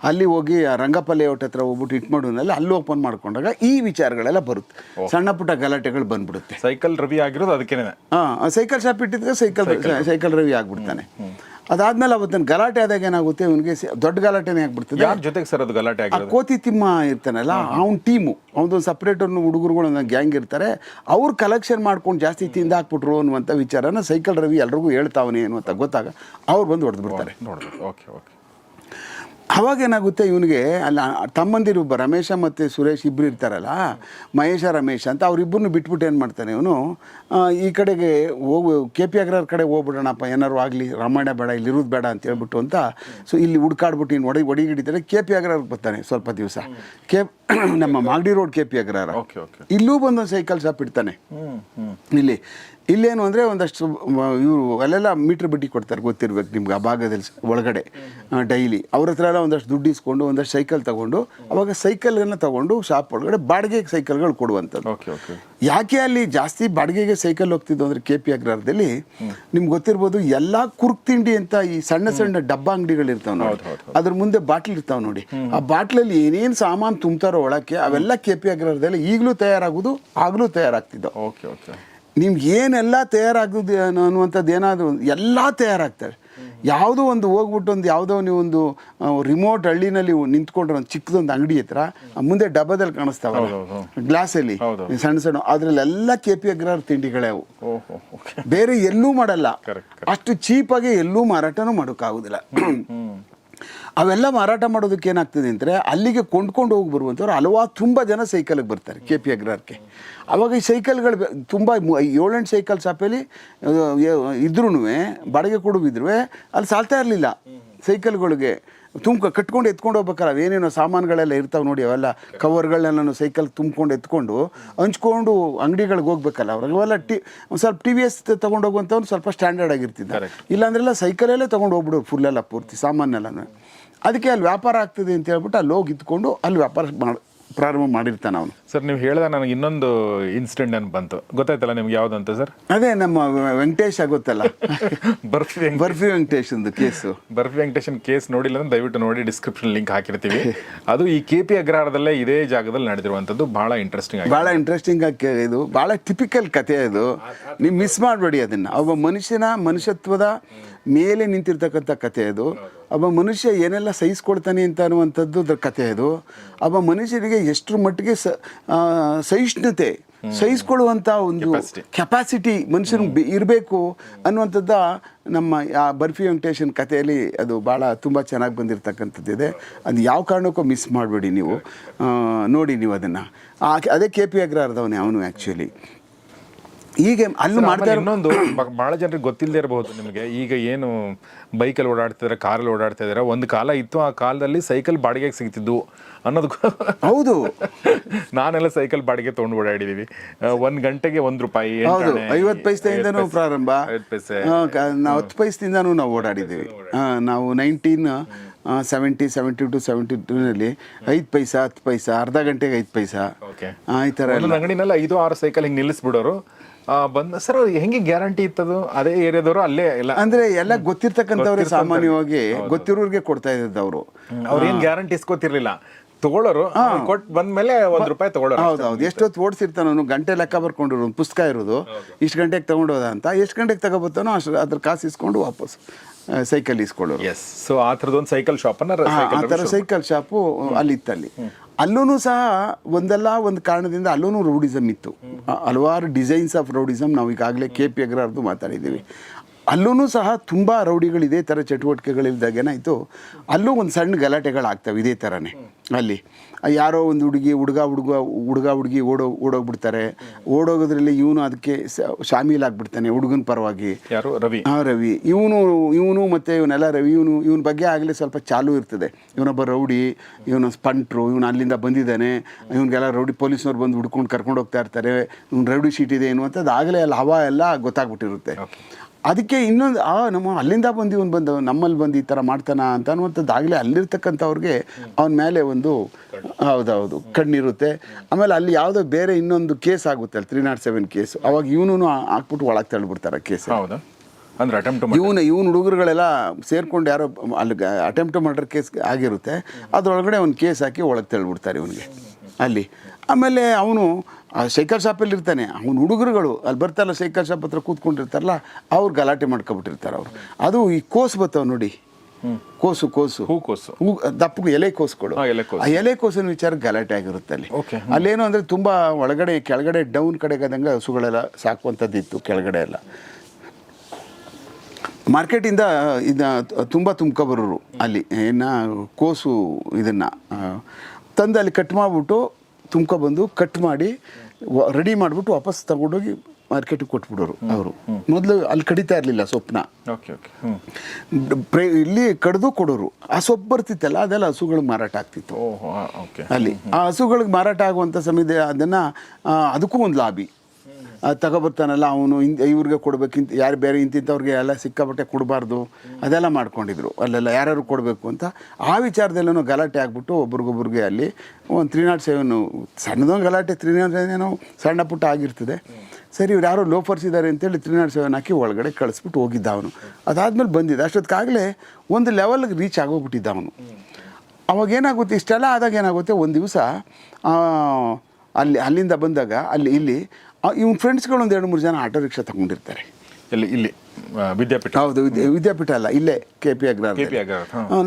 ಅಲ್ಲಿ ಹೋಗಿ ರಂಗಪ್ಪ ಲೇಔಟ್ ಹತ್ರ ಹೋಗ್ಬಿಟ್ಟು ಇಟ್ ಮಾಡೋದ್ರಲ್ಲಿ ಅಲ್ಲಿ ಓಪನ್ ಮಾಡ್ಕೊಂಡಾಗ ಈ ವಿಚಾರಗಳೆಲ್ಲ ಬರುತ್ತೆ. ಸಣ್ಣ ಪುಟ್ಟ ಗಲಾಟೆಗಳು ಬಂದ್ಬಿಡುತ್ತೆ. ಸೈಕಲ್ ರವಿ ಆಗಿರೋದು ಅದಕ್ಕೆ ಹಾಂ ಸೈಕಲ್ ಶಾಪ್ ಇಟ್ಟಿದ್ರೆ ಸೈಕಲ್ ಸೈಕಲ್ ರವಿ ಆಗ್ಬಿಡ್ತಾನೆ. ಅದಾದ್ಮೇಲೆ ಅವತ್ತಿನ ಗಲಾಟೆ ಆದಾಗ ಏನಾಗುತ್ತೆ ಇವನಿಗೆ ದೊಡ್ಡ ಗಲಾಟೆನೇ ಆಗ್ಬಿಡ್ತದೆ. ಯಾರ ಜೊತೆಗೆ ಸರ್ ಅದು ಗಲಾಟೆ ಆ ಆಗಿರೋದು? ಕೋತಿ ತಿಮ್ಮ ಇರ್ತಾನಲ್ಲ ಅವ್ನ ಟೀಮು ಅವನದೊಂದು ಸಪ್ರೇಟ್ ಹುಡುಗರುಗಳು ಒಂದೊಂದು ಗ್ಯಾಂಗ್ ಇರ್ತಾರೆ. ಅವ್ರು ಕಲೆಕ್ಷನ್ ಮಾಡ್ಕೊಂಡು ಜಾಸ್ತಿ ತಿಂದ ಹಾಕ್ಬಿಟ್ರು ಅನ್ನುವಂಥ ವಿಚಾರನ ಸೈಕಲ್ ರವಿ ಎಲ್ರಿಗೂ ಹೇಳ್ತಾವನೆ ಅನ್ನುವಂಥ ಗೊತ್ತಾಗ ಅವ್ರು ಬಂದು ಹೊಡೆದು ಬಿಡ್ತಾರೆ. ನೋಡ್ಬೇಕು ಓಕೆ ಓಕೆ ಅವಾಗ ಏನಾಗುತ್ತೆ ಇವನಿಗೆ ಅಲ್ಲ ತಮ್ಮಂದಿರು ಒಬ್ಬ ರಮೇಶ ಮತ್ತು ಸುರೇಶ್ ಇಬ್ಬರು ಇರ್ತಾರಲ್ಲ ಮಹೇಶ ರಮೇಶ ಅಂತ ಅವ್ರಿಬ್ಬರನ್ನು ಬಿಟ್ಬಿಟ್ಟು ಏನು ಮಾಡ್ತಾನೆ ಇವನು ಈ ಕಡೆಗೆ ಹೋಗು ಕೆ ಪಿ ಅಗ್ರವ್ರ ಕಡೆ ಹೋಗ್ಬಿಡೋಣಪ್ಪ ಏನಾರು ಆಗಲಿ ರಾಮಾಯಣ ಬೇಡ ಇಲ್ಲಿ ಇರೋದು ಬೇಡ ಅಂತ ಹೇಳ್ಬಿಟ್ಟು ಅಂತ ಸೊ ಇಲ್ಲಿ ಹುಡ್ಕಾಡ್ಬಿಟ್ಟು ಇನ್ನು ಒಡಿ ಒಡಿ ಹಿಡಿತಾರೆ ಕೆ ಪಿ ಅಗ್ರವ್ರಿಗೆ ಬರ್ತಾನೆ ಸ್ವಲ್ಪ ದಿವಸ. ಕೆ ನಮ್ಮ Magadi road K P Agrahara okay okay ಇಲ್ಲೂ ಬಂದು ಸೈಕಲ್ ಶಾಪ್ ಇಡ್ತಾನೆ. ಇಲ್ಲಿ ಇಲ್ಲೇನು ಅಂದರೆ ಒಂದಷ್ಟು ಇವರು ಅಲ್ಲೆಲ್ಲ ಮೀಟ್ರ್ ಬಡ್ಡಿ ಕೊಡ್ತಾರೆ ಗೊತ್ತಿರ್ಬೇಕು ನಿಮ್ಗೆ ಆ ಭಾಗದಲ್ಲಿ ಒಳಗಡೆ ಡೈಲಿ. ಅವ್ರ ಹತ್ರ ಎಲ್ಲ ಒಂದಷ್ಟು ದುಡ್ಡು ಇಸ್ಕೊಂಡು ಒಂದಷ್ಟು ಸೈಕಲ್ ತಗೊಂಡು ಅವಾಗ ಸೈಕಲ್ಗಳನ್ನ ತಗೊಂಡು ಶಾಪ್ ಒಳಗಡೆ ಬಾಡಿಗೆ ಸೈಕಲ್ಗಳು ಕೊಡುವಂಥದ್ದು. Okay okay. ಯಾಕೆ ಅಲ್ಲಿ ಜಾಸ್ತಿ ಬಾಡಿಗೆಗೆ ಸೈಕಲ್ ಹೋಗ್ತಿದ್ದು ಅಂದರೆ ಕೆ ಪಿ ಅಗ್ರಹಾರದಲ್ಲಿ ನಿಮ್ಗೆ ಗೊತ್ತಿರ್ಬೋದು ಎಲ್ಲ ಕುರ್ಕ್ ತಿಂಡಿ ಅಂತ ಈ ಸಣ್ಣ ಸಣ್ಣ ಡಬ್ಬ ಅಂಗಡಿಗಳು ಇರ್ತಾವೆ ನೋಡಿ. ಅದ್ರ ಮುಂದೆ ಬಾಟ್ಲ್ ಇರ್ತಾವ ನೋಡಿ. ಆ ಬಾಟ್ಲಲ್ಲಿ ಏನೇನು ಸಾಮಾನು ತುಂಬ್ತಾರೋ ಒಳಕ್ಕೆ ಅವೆಲ್ಲ ಕೆ ಪಿ ಅಗ್ರಹಾರದಲ್ಲಿ ಈಗಲೂ ತಯಾರಾಗೋದು ಆಗಲೂ ತಯಾರಾಗ್ತಿದ್ದವು. Okay okay. ನಿಮ್ಗೆ ಏನೆಲ್ಲ ತಯಾರಾಗೋದು ಅನ್ನುವಂಥದ್ದು ಏನಾದರೂ ಎಲ್ಲ ತಯಾರಾಗ್ತಾರೆ ಯಾವುದೋ ಒಂದು ಹೋಗ್ಬಿಟ್ಟು ಒಂದು ಯಾವುದೋ ನೀವು ಒಂದು ರಿಮೋಟ್ ಹಳ್ಳಿನಲ್ಲಿ ನಿಂತ್ಕೊಂಡ್ರೆ ಒಂದು ಚಿಕ್ಕದೊಂದು ಅಂಗಡಿ ಹತ್ರ ಮುಂದೆ ಡಬ್ಬದಲ್ಲಿ ಕಾಣಿಸ್ತಾವಲ್ಲ? ಗ್ಲಾಸಲ್ಲಿ ಸಣ್ಣ ಸಣ್ಣ ಅದರಲ್ಲೆಲ್ಲ ಕೆ ಪಿ ಅಗ್ರಹಾರ ತಿಂಡಿಗಳೇ ಅವು. ಬೇರೆ ಎಲ್ಲೂ ಮಾಡಲ್ಲ. ಅಷ್ಟು ಚೀಪಾಗಿ ಎಲ್ಲೂ ಮಾರಾಟನೂ ಮಾಡೋಕ್ಕಾಗೋದಿಲ್ಲ. ಅವೆಲ್ಲ ಮಾರಾಟ ಮಾಡೋದಕ್ಕೆ ಏನಾಗ್ತದೆ ಅಂದರೆ ಅಲ್ಲಿಗೆ ಕೊಂಡ್ಕೊಂಡು ಹೋಗಿ ಬರುವಂಥವ್ರು ಹಲವಾರು ತುಂಬ ಜನ ಸೈಕಲ್ಗೆ ಬರ್ತಾರೆ ಕೆ ಪಿ ಅಗ್ರಹಾರಕ್ಕೆ ಅವಾಗ ಈ ಸೈಕಲ್ಗಳು ತುಂಬ ಏಳೆಂಟು ಸೈಕಲ್ ಶಾಪಲ್ಲಿ ಇದ್ರೂ ಬಾಡಿಗೆ ಕೊಡುವುದ್ರು ಅಲ್ಲಿ ಸಾಲ್ತಾ ಇರಲಿಲ್ಲ. ಸೈಕಲ್ಗಳಿಗೆ ತುಂಬ ಕಟ್ಕೊಂಡು ಎತ್ಕೊಂಡು ಹೋಗ್ಬೇಕಲ್ಲ ಅವೇನೇನೋ ಸಾಮಾನುಗಳೆಲ್ಲ ಇರ್ತಾವೆ ನೋಡಿ ಅವೆಲ್ಲ ಕವರ್ಗಳನ್ನೆಲ್ಲ ಸೈಕಲ್ ತುಂಬ್ಕೊಂಡು ಎತ್ಕೊಂಡು ಹಂಚ್ಕೊಂಡು ಅಂಗಡಿಗಳಿಗೆ ಹೋಗ್ಬೇಕಲ್ಲ ಅವ್ರಿಗೆ ಅವೆಲ್ಲ ಟಿ ಒಂದು ಸ್ವಲ್ಪ ಟಿ ವಿ ಎಸ್ ತೊಗೊಂಡು ಹೋಗುವಂಥವ್ನು ಸ್ವಲ್ಪ ಸ್ಟ್ಯಾಂಡರ್ಡ್ ಆಗಿರ್ತಿದ್ದಾರೆ ಇಲ್ಲಾಂದ್ರೆಲ್ಲ ಸೈಕಲಲ್ಲೇ ತೊಗೊಂಡು ಹೋಗ್ಬಿಡೋರು ಫುಲ್ಲೆಲ್ಲ ಪೂರ್ತಿ ಸಾಮಾನೆಲ್ಲನೂ. ಅದಕ್ಕೆ ಅಲ್ಲಿ ವ್ಯಾಪಾರ ಆಗ್ತದೆ ಅಂತ ಹೇಳ್ಬಿಟ್ಟು ಅಲ್ಲಿ ಹೋಗಿ ಇದ್ಕೊಂಡು ಅಲ್ಲಿ ವ್ಯಾಪಾರ ಮಾಡಿ ಪ್ರಾರಂಭ ಮಾಡಿರ್ತಾನೆ ಅವನು. ಸರ್ ನೀವು ಹೇಳಿದ ನನಗೆ ಇನ್ನೊಂದು ಇನ್ಸಿಡೆಂಟ್ ಅನ್ನು ಬಂತು. ಗೊತ್ತಾಯ್ತಲ್ಲ ನಿಮ್ಗೆ ಯಾವ್ದಂತ ಸರ್? ಅದೇ ನಮ್ಮ ವೆಂಕಟೇಶ್ ಆಗುತ್ತಲ್ಲ ಬರ್ಫಿ ಬರ್ಫಿ ವೆಂಕಟೇಶ್ ಒಂದು ಕೇಸು. ಬರ್ಫಿ ವೆಂಕಟೇಶನ್ ಕೇಸ್ ನೋಡಿಲ್ಲ ಅಂದ್ರೆ ದಯವಿಟ್ಟು ನೋಡಿ ಡಿಸ್ಕ್ರಿಪ್ಷನ್ ಲಿಂಕ್ ಹಾಕಿರ್ತೀವಿ. ಅದು ಈ ಕೆ ಪಿ ಅಗ್ರಹಾರದಲ್ಲೇ ಇದೇ ಜಾಗದಲ್ಲಿ ನಡೆದಿರುವಂಥದ್ದು ಬಹಳ ಇಂಟ್ರೆಸ್ಟಿಂಗ್ ಆಗಿ ಭಾಳ ಇಂಟ್ರೆಸ್ಟಿಂಗ್ ಆಗಿ ಇದು. ಭಾಳ ಟಿಪಿಕಲ್ ಕಥೆ ಇದು. ನೀವು ಮಿಸ್ ಮಾಡಬೇಡಿ ಅದನ್ನು. ಒಬ್ಬ ಮನುಷ್ಯನ ಮನುಷ್ಯತ್ವದ ಮೇಲೆ ನಿಂತಿರ್ತಕ್ಕಂಥ ಕಥೆ ಅದು. ಒಬ್ಬ ಮನುಷ್ಯ ಏನೆಲ್ಲ ಸಹಿಸ್ಕೊಡ್ತಾನೆ ಅಂತ ಅನ್ನುವಂಥದ್ದು ಅದ್ರ ಕಥೆ ಅದು. ಒಬ್ಬ ಮನುಷ್ಯನಿಗೆ ಎಷ್ಟರ ಮಟ್ಟಿಗೆ ಸ ಸಹಿಷ್ಣುತೆ ಸಹಿಸ್ಕೊಳ್ಳುವಂಥ ಒಂದು ಕೆಪಾಸಿಟಿ ಮನುಷ್ಯನಿಗೆ ಇರಬೇಕು ಅನ್ನುವಂಥದ್ದು ನಮ್ಮ ಆ ಬರ್ಫಿ ವೆಂಕಟೇಶನ್ ಕಥೆಯಲ್ಲಿ ಅದು ಭಾಳ ತುಂಬ ಚೆನ್ನಾಗಿ ಬಂದಿರತಕ್ಕಂಥದ್ದಿದೆ. ಅದು ಯಾವ ಕಾರಣಕ್ಕೂ ಮಿಸ್ ಮಾಡಬೇಡಿ ನೀವು. ನೋಡಿ ನೀವು ಅದನ್ನು. ಅದೇ ಕೆ ಪಿ ಅಗ್ರಹಾರದವನೇ ಅವನು ಆ್ಯಕ್ಚುಲಿ ಹೀಗೆ ಅಲ್ಲಿ ಮಾಡ್ತಾ ಇನ್ನೊಂದು ಬಹಳ ಜನರಿಗೆ ಗೊತ್ತಿಲ್ಲದೆ ಇರಬಹುದು ನಿಮಗೆ. ಈಗ ಏನು ಬೈಕಲ್ಲಿ ಓಡಾಡ್ತಿದ್ದಾರೆ ಕಾರಲ್ಲಿ ಓಡಾಡ್ತಾ ಇದ್ದಾರೆ ಒಂದು ಕಾಲ ಇತ್ತು ಆ ಕಾಲದಲ್ಲಿ ಸೈಕಲ್ ಬಾಡಿಗೆಗೆ ಸಿಗ್ತಿದ್ದು ಅನ್ನೋದು ಹೌದು. ನಾನೆಲ್ಲ ಸೈಕಲ್ ಬಾಡಿಗೆ ತೊಗೊಂಡು ಓಡಾಡಿದೀವಿ. ಒಂದು ಗಂಟೆಗೆ ಒಂದ್ ರೂಪಾಯಿ ಹೌದು. ಐವತ್ತು ಪೈಸೆಯಿಂದನೂ ಪ್ರಾರಂಭ. ಐವತ್ತು ಪೈಸೆ. ನಾವು ಹತ್ತು ಪೈಸೆಯಿಂದನೂ ನಾವು ಓಡಾಡಿದ್ದೀವಿ. ನಾವು nineteen seventy seventy two seventy ಟೂನಲ್ಲಿ ಐದು ಪೈಸಾ ಹತ್ತು ಪೈಸಾ ಅರ್ಧ ಗಂಟೆಗೆ ಐದು ಪೈಸಾ. ಓಕೆ ಆ, ಈ ಥರ ಅಂಗಡಿನಲ್ಲಿ ಐದು ಆರು ಸೈಕಲ್ ಹಿಂಗೆ ನಿಲ್ಲಿಸ್ಬಿಡೋರು. ಬಂದ ಸರ್ ಹೆಂಗೆ ಗ್ಯಾರಂಟಿ ಇತ್ತದು? ಅದೇ ಏರಿಯಾದವರು ಅಲ್ಲೇ ಎಲ್ಲ ಅಂದ್ರೆ ಎಲ್ಲ ಗೊತ್ತಿರ್ತಕ್ಕಂಥವ್ರೆ ಸಾಮಾನ್ಯವಾಗಿ ಗೊತ್ತಿರೋರಿಗೆ ಕೊಡ್ತಾ ಇದ್ದದ್ದು ಅವರು. ಅವ್ರು ಏನ್ ಗ್ಯಾರಂಟಿ ಇಸ್ಕೋತಿರ್ಲಿಲ್ಲ. ತಗೊಳ್ಳೋರು ಕೊಟ್ಟು ಬಂದ್ಮೇಲೆ ಒಂದ್ ರೂಪಾಯಿ ತಗೊಳ್ಳೋರು ಹೌದು ಹೌದು ಎಷ್ಟೊತ್ತು ಓಡಿಸಿರ್ತಾನ ಗಂಟೆ ಲೆಕ್ಕ ಬರ್ಕೊಂಡಿರೋ ಒಂದು ಪುಸ್ತಕ ಇರೋದು. ಇಷ್ಟು ಗಂಟೆಗೆ ತಗೊಂಡೋದ ಅಂತ. ಎಷ್ಟು ಗಂಟೆಗೆ ತಗೋಬತ್ತಾನೋ ಅಷ್ಟು ಅದ್ರ ಕಾಸು ಇಸ್ಕೊಂಡು ವಾಪಸ್ ಸೈಕಲ್ ಇಸ್ಕೊಳ್ಳೋರು. ಎಸ್ ಸೊ ಆ ಥರದೊಂದು ಸೈಕಲ್ ಶಾಪ್ ಆ ಥರ ಸೈಕಲ್ ಶಾಪು ಅಲ್ಲಿ ಇತ್ತಲ್ಲಿ ಅಲ್ಲೂ ಸಹ ಒಂದಲ್ಲ ಒಂದು ಕಾರಣದಿಂದ ಅಲ್ಲೂ ರೌಡಿಸಮ್ ಇತ್ತು. ಹಲವಾರು ಡಿಸೈನ್ಸ್ ಆಫ್ ರೌಡಿಸಮ್ ನಾವು ಈಗಾಗಲೇ ಕೆ ಪಿ ಅಗ್ರಹಾರದ್ದು ಮಾತಾಡಿದ್ದೀವಿ. ಅಲ್ಲೂ ಸಹ ತುಂಬ ರೌಡಿಗಳು ಇದೇ ಥರ ಚಟುವಟಿಕೆಗಳಿಲ್ದಾಗ ಏನಾಯಿತು ಅಲ್ಲೂ ಒಂದು ಸಣ್ಣ ಗಲಾಟೆಗಳಾಗ್ತವೆ ಇದೇ ಥರನೇ ಅಲ್ಲಿ. ಯಾರೋ ಒಂದು ಹುಡುಗಿ ಹುಡುಗ ಹುಡುಗ ಹುಡುಗ ಹುಡುಗಿ ಓಡೋ ಓಡೋಗ್ಬಿಡ್ತಾರೆ. ಓಡೋಗೋದ್ರಲ್ಲಿ ಇವನು ಅದಕ್ಕೆ ಶಾಮೀಲಾಗ್ಬಿಡ್ತಾನೆ ಹುಡುಗನ ಪರವಾಗಿ. ಯಾರು? ರವಿ. ಹಾಂ ರವಿ. ಇವನು ಇವನು ಮತ್ತು ಇವನೆಲ್ಲ ರವಿ ಇವನು ಇವನ ಬಗ್ಗೆ ಆಗಲೇ ಸ್ವಲ್ಪ ಚಾಲು ಇರ್ತದೆ. ಇವನೊಬ್ಬ ರೌಡಿ ಇವನು ಸ್ಪಂಟ್ರು ಇವನು ಅಲ್ಲಿಂದ ಬಂದಿದ್ದಾನೆ. ಇವನಿಗೆಲ್ಲ ರೌಡಿ ಪೊಲೀಸ್ನವ್ರು ಬಂದು ಹುಡ್ಕೊಂಡು ಕರ್ಕೊಂಡು ಹೋಗ್ತಾ ಇರ್ತಾರೆ. ಇವ್ನು ರೌಡಿ ಶೀಟ್ ಇದೆ ಅನ್ನುವಂಥದ್ದು ಆಗಲೇ ಅಲ್ಲಿ ಹವಾ ಎಲ್ಲ ಗೊತ್ತಾಗ್ಬಿಟ್ಟಿರುತ್ತೆ. ಅದಕ್ಕೆ ಇನ್ನೊಂದು ಆ ನಮ್ಮ ಅಲ್ಲಿಂದ ಬಂದು ಇವನು ಬಂದು ನಮ್ಮಲ್ಲಿ ಬಂದು ಈ ಥರ ಮಾಡ್ತಾನ ಅಂತ ಅನ್ನುವಂಥದ್ದು ಆಗಲೇ ಅಲ್ಲಿರ್ತಕ್ಕಂಥವ್ರಿಗೆ ಅವನ ಮೇಲೆ ಒಂದು ಹೌದೌದು ಕಣ್ಣಿರುತ್ತೆ. ಆಮೇಲೆ ಅಲ್ಲಿ ಯಾವುದೋ ಬೇರೆ ಇನ್ನೊಂದು ಕೇಸ್ ಆಗುತ್ತೆ ಅಲ್ಲಿ ತ್ರೀ ನಾಟ್ ಸೆವೆನ್ ಕೇಸ್. ಅವಾಗ ಇವನು ಹಾಕ್ಬಿಟ್ಟು ಒಳಗೆ ತಳ್ಳಿಬಿಡ್ತಾರೆ ಕೇಸ್. ಹೌದಾ? ಅಂದ್ರೆ ಅಟೆಂಪ್ಟ್ ಇವನು ಇವನು ಹುಡುಗರುಗಳೆಲ್ಲ ಸೇರ್ಕೊಂಡು ಯಾರೋ ಅಲ್ಲಿ ಅಟೆಂಪ್ಟ್ ಮರ್ಡರ್ ಕೇಸ್ ಆಗಿರುತ್ತೆ. ಅದರೊಳಗಡೆ ಒಂದು ಕೇಸ್ ಹಾಕಿ ಒಳಗೆ ತಳ್ಳಿಬಿಡ್ತಾರೆ ಇವನಿಗೆ ಅಲ್ಲಿ. ಆಮೇಲೆ ಅವನು ಸೈಕಲ್ ಶಾಪಲ್ಲಿ ಇರ್ತಾನೆ. ಅವ್ನ ಹುಡುಗರುಗಳು ಅಲ್ಲಿ ಬರ್ತಾರಲ್ಲ ಸೈಕಲ್ ಶಾಪ್ ಹತ್ರ ಕೂತ್ಕೊಂಡಿರ್ತಾರಲ್ಲ ಅವ್ರು ಗಲಾಟೆ ಮಾಡ್ಕೊಬಿಟ್ಟಿರ್ತಾರೆ ಅವರು. ಅದು ಈ ಕೋಸು ಬರ್ತಾವೆ ನೋಡಿ. ಕೋಸು ಕೋಸು. ಹೂಕೋಸು ಹೂ ದಪ್ಪಗೆ ಎಲೆ ಕೋಸುಗಳು ಹಾ, ಆ ಎಲೆ ಕೋಸಿನ ವಿಚಾರ ಗಲಾಟೆ ಆಗಿರುತ್ತೆ ಅಲ್ಲಿ. ಅಲ್ಲೇನು ಅಂದರೆ ತುಂಬ ಒಳಗಡೆ ಕೆಳಗಡೆ ಡೌನ್ ಕಡೆಗಾದಂಗೆ ಹಸುಗಳೆಲ್ಲ ಸಾಕುವಂಥದ್ದಿತ್ತು ಕೆಳಗಡೆ ಎಲ್ಲ. ಮಾರ್ಕೆಟಿಂದ ಇದ ತುಂಬ ತುಂಬ್ಕೊಬರೋರು ಅಲ್ಲಿ. ಏನ ಕೋಸು ಇದನ್ನು ತಂದು ಅಲ್ಲಿ ಕಟ್ ಮಾಡಿಬಿಟ್ಟು ತುಂಬ್ಕೊಬಂದು ಕಟ್ ಮಾಡಿ ರೆಡಿ ಮಾಡಿಬಿಟ್ಟು ವಾಪಸ್ ತಗೊಂಡೋಗಿ ಮಾರ್ಕೆಟಿಗೆ ಕೊಟ್ಬಿಡೋರು ಅವರು. ಮೊದಲು ಅಲ್ಲಿ ಕಡಿತಾ ಇರಲಿಲ್ಲ ಸೊಪ್ಪನ್ನ ಓಕೆ ಓಕೆ ಪ್ರೈ ಇಲ್ಲಿ ಕಡಿದು ಕೊಡೋರು. ಆ ಸೊಪ್ಪು ಬರ್ತಿತ್ತಲ್ಲ ಅದೆಲ್ಲ ಹಸುಗಳಿಗೆ ಮಾರಾಟ ಆಗ್ತಿತ್ತು. ಓಹೋ ಓಕೆ ಅಲ್ಲಿ. ಆ ಹಸುಗಳಿಗೆ ಮಾರಾಟ ಆಗುವಂಥ ಸಮಯದ ಅದನ್ನು ಅದಕ್ಕೂ ಒಂದು ಲಾಬಿ. ತಗೊಬರ್ತಾನಲ್ಲ, ಅವನು ಇಂತ, ಇವ್ರಿಗೆ ಕೊಡ್ಬೇಕಿಂತ ಯಾರು ಬೇರೆ ಇಂತಿಂಥವ್ರಿಗೆ ಎಲ್ಲ ಸಿಕ್ಕಾಪಟ್ಟೆ ಕೊಡಬಾರ್ದು, ಅದೆಲ್ಲ ಮಾಡ್ಕೊಂಡಿದ್ರು. ಅಲ್ಲೆಲ್ಲ ಯಾರ್ಯಾರು ಕೊಡಬೇಕು ಅಂತ ಆ ವಿಚಾರದಲ್ಲೇನೋ ಗಲಾಟೆ ಆಗಿಬಿಟ್ಟು ಒಬ್ರಿಗೊಬ್ರಿಗೆ ಅಲ್ಲಿ ಒಂದು ತ್ರೀ ನಾಟ್ ಸೆವೆನು ಸಣ್ಣದೊಂದು ಗಲಾಟೆ ತ್ರೀ ನಾಟ್ ಸೆವೆನ್ ಏನೋ ಸಣ್ಣ ಪುಟ್ಟ ಆಗಿರ್ತದೆ. ಸರಿ, ಇವ್ರು ಯಾರೋ ಲೋಫರ್ಸ್ ಇದ್ದಾರೆ ಅಂತೇಳಿ ತ್ರೀ ನಾಟ್ ಸೆವೆನ್ ಹಾಕಿ ಒಳಗಡೆ ಕಳಿಸ್ಬಿಟ್ಟು ಹೋಗಿದ್ದ ಅವನು. ಅದಾದಮೇಲೆ ಬಂದಿದ್ದ. ಅಷ್ಟೊತ್ತಾಗಲೇ ಒಂದು ಲೆವೆಲ್ಗೆ ರೀಚ್ ಆಗೋಗ್ಬಿಟ್ಟಿದ್ದ ಅವನು. ಅವಾಗ ಏನಾಗುತ್ತೆ, ಇಷ್ಟೆಲ್ಲ ಆದಾಗ ಏನಾಗುತ್ತೆ, ಒಂದು ದಿವಸ ಅಲ್ಲಿ, ಅಲ್ಲಿಂದ ಬಂದಾಗ, ಅಲ್ಲಿ, ಇಲ್ಲಿ ಇವನ್ ಫ್ರೆಂಡ್ಸ್ಗಳು ಒಂದು ಎರಡು ಮೂರು ಜನ ಆಟೋ ರಿಕ್ಷಾ ತಗೊಂಡಿರ್ತಾರೆ. ಇಲ್ಲಿ ಇಲ್ಲಿ ವಿದ್ಯಾಪೀಠ. ಹೌದು ವಿದ್ಯಾ ವಿದ್ಯಾಪೀಠ ಅಲ್ಲ ಇಲ್ಲೇ ಕೆ ಪಿ ಅಗ್ರ.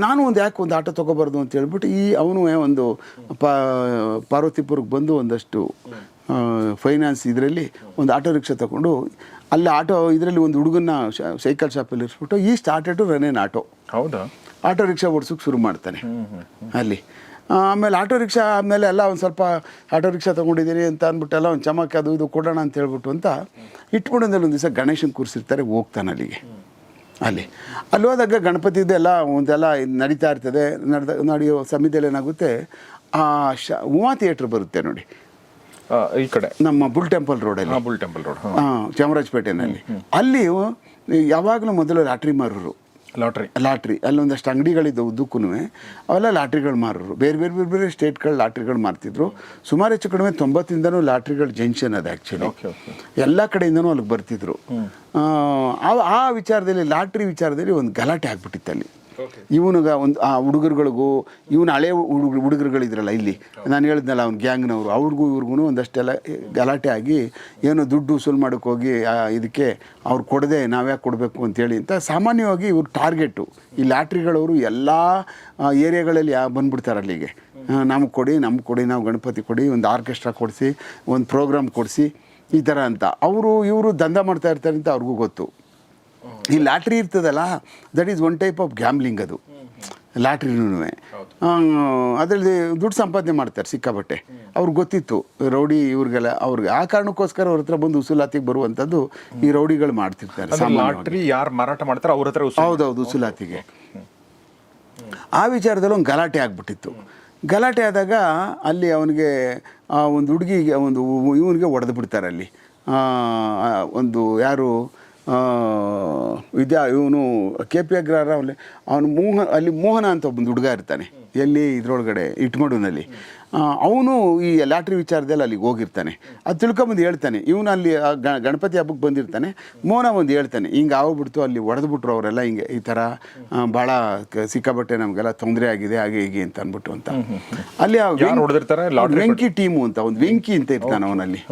ನಾನು ಒಂದು ಯಾಕೆ ಒಂದು ಆಟೋ ತೊಗೋಬಾರ್ದು ಅಂತ ಹೇಳ್ಬಿಟ್ಟು ಈ ಅವನು ಒಂದು ಪ ಪಾರ್ವತಿಪುರಕ್ಕೆ ಬಂದು ಒಂದಷ್ಟು ಫೈನಾನ್ಸ್ ಇದರಲ್ಲಿ ಒಂದು ಆಟೋ ರಿಕ್ಷಾ ತಗೊಂಡು ಅಲ್ಲಿ ಆಟೋ ಇದರಲ್ಲಿ ಒಂದು ಹುಡುಗನ್ನ ಸೈಕಲ್ ಶಾಪಲ್ಲಿ ಇರಿಸ್ಬಿಟ್ಟು ಈ ಸ್ಟಾರ್ಟೆಡ್ ಟು ರನ್ ಏನ್ ಆಟೋ. ಹೌದಾ? ಆಟೋ ರಿಕ್ಷಾ ಓಡಿಸೋಕೆ ಶುರು ಮಾಡ್ತಾನೆ. ಅಲ್ಲಿ. ಆಮೇಲೆ ಆಟೋ ರಿಕ್ಷಾ ಆದಮೇಲೆ ಎಲ್ಲ ಒಂದು ಸ್ವಲ್ಪ ಆಟೋ ರಿಕ್ಷಾ ತೊಗೊಂಡಿದ್ದೀನಿ ಅಂತ ಅಂದ್ಬಿಟ್ಟೆಲ್ಲ ಒಂದು ಚಮಕ್ ಅದು ಇದು ಕೊಡೋಣ ಅಂತ ಹೇಳ್ಬಿಟ್ಟು ಅಂತ ಇಟ್ಬಿಡೋದಲ್ಲಿ ಒಂದು ದಿವಸ ಗಣೇಶನ ಕೂರಿಸಿರ್ತಾರೆ ಹೋಗ್ತಾನೆ ಅಲ್ಲಿಗೆ. ಅಲ್ಲಿ. ಅಲ್ಲಿ ಹೋದಾಗ ಗಣಪತಿದು ಎಲ್ಲ ಒಂದೆಲ್ಲ ನಡೀತಾ ಇರ್ತದೆ ನಡೆದ ನಡೆಯೋ ಸಮಯದಲ್ಲಿ ಏನಾಗುತ್ತೆ ಆ ಶ ಉಮಾ ಥಿಯೇಟ್ರ್ ಬರುತ್ತೆ ನೋಡಿ. ಈ ಕಡೆ. ನಮ್ಮ ಬುಲ್ ಟೆಂಪಲ್ ರೋಡಲ್ಲಿ ಬುಲ್ ಟೆಂಪಲ್ ರೋಡ್ ಹಾಂ. ಚಾಮರಾಜಪೇಟೆನಲ್ಲಿ. ಅಲ್ಲಿ ಯಾವಾಗಲೂ ಮೊದಲು ಲಾಟ್ರಿ ಮಾರೋರು. ಲಾಟ್ರಿ. ಲಾಟ್ರಿ. ಅಲ್ಲೊಂದಷ್ಟು ಅಂಗಡಿಗಳಿದ್ದವು ಉದ್ದಕ್ಕೂ ಅವೆಲ್ಲ ಲಾಟ್ರಿಗಳು ಮಾರೋರು. ಬೇರೆ ಬೇರೆ ಬೇರೆ ಬೇರೆ ಸ್ಟೇಟ್ಗಳು ಲಾಟ್ರಿಗಳು ಮಾರ್ತಿದ್ರು. ಸುಮಾರು ಹೆಚ್ಚು ಕಡಿಮೆ ತೊಂಬತ್ತಿಂದನೂ ಲಾಟ್ರಿಗಳು ಜಂಕ್ಷನ್ ಅದು ಆ್ಯಕ್ಚುಲಿ ಎಲ್ಲ ಕಡೆಯಿಂದನೂ ಅಲ್ಲಿಗೆ ಬರ್ತಿದ್ರು. ಆ ವಿಚಾರದಲ್ಲಿ ಲಾಟ್ರಿ ವಿಚಾರದಲ್ಲಿ ಒಂದು ಗಲಾಟೆ ಆಗ್ಬಿಟ್ಟಿತ್ತು ಅಲ್ಲಿ ಇವನಿಗ ಒಂದು ಆ ಹುಡುಗರುಗಳಿಗೂ ಇವನ ಹಳೆ ಹುಡುಗ ಹುಡುಗರುಗಳಿದ್ರಲ್ಲ ಇಲ್ಲಿ, ನಾನು ಹೇಳಿದ್ನಲ್ಲ ಅವ್ನ ಗ್ಯಾಂಗ್ನವರು, ಅವ್ರಿಗೂ ಇವ್ರಿಗೂ ಒಂದಷ್ಟೆಲ್ಲ ಗಲಾಟೆ ಆಗಿ ಏನೋ ದುಡ್ಡು ವಸೂಲು ಮಾಡೋಕ್ಕೆ ಹೋಗಿ ಇದಕ್ಕೆ ಅವ್ರು ಕೊಡದೆ ನಾವ್ಯಾಕೆ ಕೊಡಬೇಕು ಅಂತೇಳಿ ಅಂತ ಸಾಮಾನ್ಯವಾಗಿ ಇವ್ರ ಟಾರ್ಗೆಟು ಈ ಲಾಟ್ರಿಗಳವರು ಎಲ್ಲ ಏರಿಯಾಗಳಲ್ಲಿ ಯಾ ಬಂದ್ಬಿಡ್ತಾರೆ ಅಲ್ಲಿಗೆ ನಮಗೆ ಕೊಡಿ, ನಮ್ಗೆ ಕೊಡಿ, ನಾವು ಗಣಪತಿ ಕೊಡಿ, ಒಂದು ಆರ್ಕೆಸ್ಟ್ರಾ ಕೊಡಿಸಿ, ಒಂದು ಪ್ರೋಗ್ರಾಮ್ ಕೊಡಿಸಿ, ಈ ಥರ ಅಂತ. ಅವರು, ಇವರು ದಂಧ ಮಾಡ್ತಾ ಇರ್ತಾರೆ ಅಂತ ಅವ್ರಿಗೂ ಗೊತ್ತು. ಈ ಲಾಟ್ರಿ ಇರ್ತದಲ್ಲ that is one type of gambling ಅದು. ಲಾಟ್ರಿನೂ ಅದರಲ್ಲಿ ದುಡ್ಡು ಸಂಪಾದನೆ ಮಾಡ್ತಾರೆ ಸಿಕ್ಕಾಬಟ್ಟೆ ಅವ್ರಿಗೆ ಗೊತ್ತಿತ್ತು ರೌಡಿ ಇವ್ರಿಗೆಲ್ಲ ಅವ್ರಿಗೆ ಆ ಕಾರಣಕ್ಕೋಸ್ಕರ ಅವ್ರ ಹತ್ರ ಬಂದು ಉಸುಲಾತಿಗೆ ಬರುವಂಥದ್ದು ಈ ರೌಡಿಗಳು ಮಾಡ್ತಿರ್ತಾರೆ. ಲಾಟ್ರಿ ಯಾರು ಮಾರಾಟ ಮಾಡ್ತಾರೆ ಅವ್ರ ಹತ್ರ ಹೌದೌದು ಉಸುಲಾತಿಗೆ. ಆ ವಿಚಾರದಲ್ಲಿ ಒಂದು ಗಲಾಟೆ ಆಗ್ಬಿಟ್ಟಿತ್ತು. ಗಲಾಟೆ ಆದಾಗ ಅಲ್ಲಿ ಅವನಿಗೆ ಒಂದು ಹುಡುಗಿಗೆ ಒಂದು ಇವನಿಗೆ ಒಡೆದು ಬಿಡ್ತಾರೆ ಅಲ್ಲಿ. ಒಂದು ಯಾರು ವಿದ್ಯಾ ಇವನು ಕೆ ಪಿ ಅಗ್ರಹಾರ ಅವನು ಮೋಹನ್ ಮೋಹ, ಅಲ್ಲಿ ಮೋಹನ ಅಂತ ಒಬ್ಬ ಹುಡುಗ ಇರ್ತಾನೆ, ಎಲ್ಲಿ ಇದರೊಳಗಡೆ, ಇಟ್ಮಡುನಲ್ಲಿ. ಅವನು ಈ ಲಾಟ್ರಿ ವಿಚಾರದಲ್ಲಿ ಅಲ್ಲಿಗೆ ಹೋಗಿರ್ತಾನೆ. ಅದು ತಿಳ್ಕೊಂಬಂದು ಹೇಳ್ತಾನೆ ಇವನು ಅಲ್ಲಿ ಗಣಪತಿ ಹಬ್ಬಕ್ಕೆ ಬಂದಿರ್ತಾನೆ. ಮೋನ ಒಂದು ಹೇಳ್ತಾನೆ ಹಿಂಗೆ ಆಗ್ಬಿಡ್ತು ಅಲ್ಲಿ ಹೊಡೆದ್ಬಿಟ್ರು ಅವರೆಲ್ಲ ಹಿಂಗೆ ಈ ಥರ ಭಾಳ ಸಿಕ್ಕಾಬಟ್ಟೆ ನಮಗೆಲ್ಲ ತೊಂದರೆ ಆಗಿದೆ ಹಾಗೆ ಹೀಗೆ ಅಂತ ಅಂದ್ಬಿಟ್ಟು ಅಂತ. ಅಲ್ಲಿ ವೆಂಕಿ ಟೀಮು ಅಂತ ಒಂದು ವೆಂಕಿ ಅಂತ ಇರ್ತಾನೆ ಅವನಲ್ಲಿ.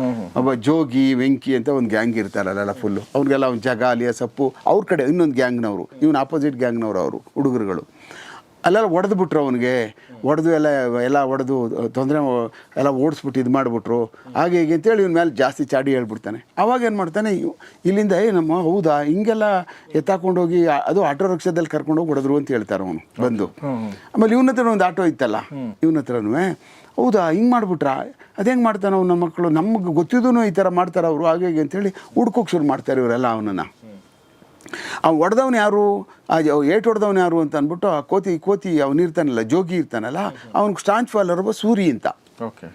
ಒಬ್ಬ ಜೋಗಿ ವೆಂಕಿ ಅಂತ ಒಂದು ಗ್ಯಾಂಗ್ ಇರ್ತಾರಲ್ಲ ಫುಲ್ಲು ಅವ್ರಿಗೆಲ್ಲ ಒಂದು ಜಗ ಅಲಿಯ ಸಪ್ಪು ಅವ್ರ ಕಡೆ ಇನ್ನೊಂದು ಗ್ಯಾಂಗ್ನವರು ಇವನು ಆಪೋಸಿಟ್ ಗ್ಯಾಂಗ್ನವರು ಅವರು ಹುಡುಗರುಗಳು. ಅಲ್ಲೆಲ್ಲ ಒಡೆದು ಬಿಟ್ರು ಅವನಿಗೆ. ಒಡೆದು ಎಲ್ಲ ಎಲ್ಲ ಒಡೆದು ತೊಂದರೆ ಎಲ್ಲ ಓಡಿಸ್ಬಿಟ್ಟು ಇದು ಮಾಡಿಬಿಟ್ರು. ಹಾಗೆ ಹೀಗೆ ಅಂತೇಳಿ ಇವ್ನ ಮೇಲೆ ಜಾಸ್ತಿ ಚಾಡಿ ಹೇಳ್ಬಿಡ್ತಾನೆ. ಅವಾಗ ಏನು ಮಾಡ್ತಾನೆ ಇಲ್ಲಿಂದ ಏ ನಮ್ಮ ಹೌದಾ ಹಿಂಗೆಲ್ಲ ಎತ್ತಾಕೊಂಡೋಗಿ ಹೋಗಿ ಅದು ಆಟೋ ರಿಕ್ಷಾದಲ್ಲಿ ಕರ್ಕೊಂಡೋಗಿ ಹೊಡೆದ್ರು ಅಂತ ಹೇಳ್ತಾರೆ ಅವನು ಬಂದು. ಆಮೇಲೆ ಇವನ ಹತ್ರ ಒಂದು ಆಟೋ ಇತ್ತಲ್ಲ ಇವನ ಹತ್ರನೂ ಹೌದಾ ಹಿಂಗೆ ಮಾಡ್ಬಿಟ್ರಾ? ಅದು ಹೆಂಗೆ ಮಾಡ್ತಾನೆ ಅವ್ನು ನಮ್ಮ ಮಕ್ಕಳು? ನಮ್ಗೆ ಗೊತ್ತಿದ್ದೂ ಈ ಥರ ಮಾಡ್ತಾರೆ ಅವರು ಹಾಗೆ ಹೀಗೆ ಅಂತೇಳಿ ಹುಡ್ಕೋಕೆ ಶುರು ಮಾಡ್ತಾರೆ ಇವರೆಲ್ಲ ಅವನನ್ನು. ಆ ಹೊಡೆದವನು ಯಾರು? ಆ ಏಟ್ ಹೊಡೆದವನು ಯಾರು ಅಂತ ಅಂದ್ಬಿಟ್ಟು ಆ ಕೋತಿ ಕೋತಿ ಅವನು ಇರ್ತಾನಲ್ಲ ಜೋಗಿ ಇರ್ತಾನಲ್ಲ ಅವ್ನಿಗೆ ಸ್ಟಾಂಚ್ ಫಾಲರ್ ಒಬ್ಬ ಸೂರಿ ಅಂತ. ಓಕೆ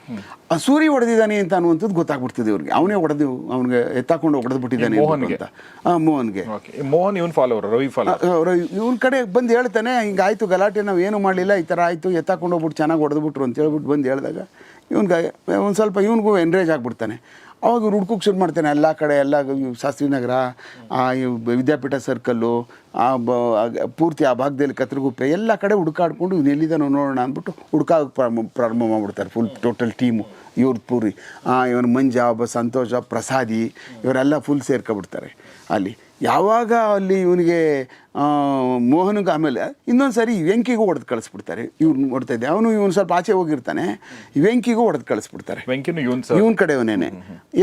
ಆ ಸೂರಿ ಹೊಡೆದಿದ್ದಾನೆ ಅಂತ ಅನ್ನುವಂಥದ್ದು ಗೊತ್ತಾಗ್ಬಿಡ್ತದೆ ಇವ್ರಿಗೆ. ಅವನೇ ಹೊಡೆದು ಅವನಿಗೆ ಎತ್ತಾಕೊಂಡು ಹೊಡೆದು ಬಿಟ್ಟಿದ್ದಾನೆ? ಅಂತ. ಮೋಹನ್ಗೆ. ಓಕೆ ಮೋಹನ್ ಇವನ್ ಫಾಲೋವರ್ ರವಿ ಫಾಲೋವರ್ ಇವನ್ ಕಡೆ ಬಂದು ಹೇಳ್ತಾನೆ ಹಿಂಗಾಯ್ತು ಗಲಾಟೆ ನಾವು ಏನು ಮಾಡಲಿಲ್ಲ ಈ ಥರ ಆಯಿತು ಎತ್ತಾಕೊಂಡು ಹೋಗ್ಬಿಟ್ಟು ಚೆನ್ನಾಗಿ ಹೊಡೆದ್ಬಿಟ್ರು ಅಂತ ಹೇಳ್ಬಿಟ್ಟು ಬಂದು ಹೇಳಿದಾಗ ಇವನ್ಗೆ ಒಂದು ಸ್ವಲ್ಪ ಇವನಿಗೂ ಎನ್ರೇಜ್ ಆಗಿಬಿಡ್ತಾನೆ. ಅವಾಗ ಇವ್ರು ಹುಡ್ಕೋಕೆ ಶುರು ಮಾಡ್ತಾನೆ. ಎಲ್ಲ ಕಡೆ, ಎಲ್ಲ ಶಾಸ್ತ್ರಿ ನಗರ, ಆ ಇವ್ ವಿದ್ಯಾಪೀಠ ಸರ್ಕಲ್ಲು, ಆ ಬ ಪೂರ್ತಿ ಆ ಭಾಗದಲ್ಲಿ ಕತ್ರಗುಪ್ಪೆ, ಎಲ್ಲ ಕಡೆ ಹುಡುಕಾಡ್ಕೊಂಡು ಇವ್ನು ಎಲ್ಲಿದ್ದಾನೋ ನೋಡೋಣ ಅಂದ್ಬಿಟ್ಟು ಹುಡುಕಾಗ ಪ್ರಾರಂಭ ಮಾಡಿಬಿಡ್ತಾರೆ. ಫುಲ್ ಟೋಟಲ್ ಟೀಮು ಇವ್ರ ಪೂರಿ. ಇವನ ಮಂಜ ಒಬ್ಬ ಸಂತೋಷ ಪ್ರಸಾದಿ ಇವರೆಲ್ಲ ಫುಲ್ ಸೇರ್ಕೊಬಿಡ್ತಾರೆ ಅಲ್ಲಿ. ಯಾವಾಗ ಅಲ್ಲಿ ಇವನಿಗೆ ಮೋಹನ್ಗೆ ಆಮೇಲೆ ಇನ್ನೊಂದು ಸರಿ ವೆಂಕಿಗೂ ಹೊಡೆದು ಕಳಿಸ್ಬಿಡ್ತಾರೆ. ಇವ್ನು ಹೊಡ್ತಾ ಇದ್ದೆ. ಅವನು ಇವನು ಸ್ವಲ್ಪ ಆಚೆ ಹೋಗಿರ್ತಾನೆ. ವೆಂಕಿಗೂ ಹೊಡೆದು ಕಳಿಸ್ಬಿಡ್ತಾರೆ. ಇವನ ಇವನ್ ಕಡೆ ಇವನ್ ಕಡೆಯವನೇನೆ.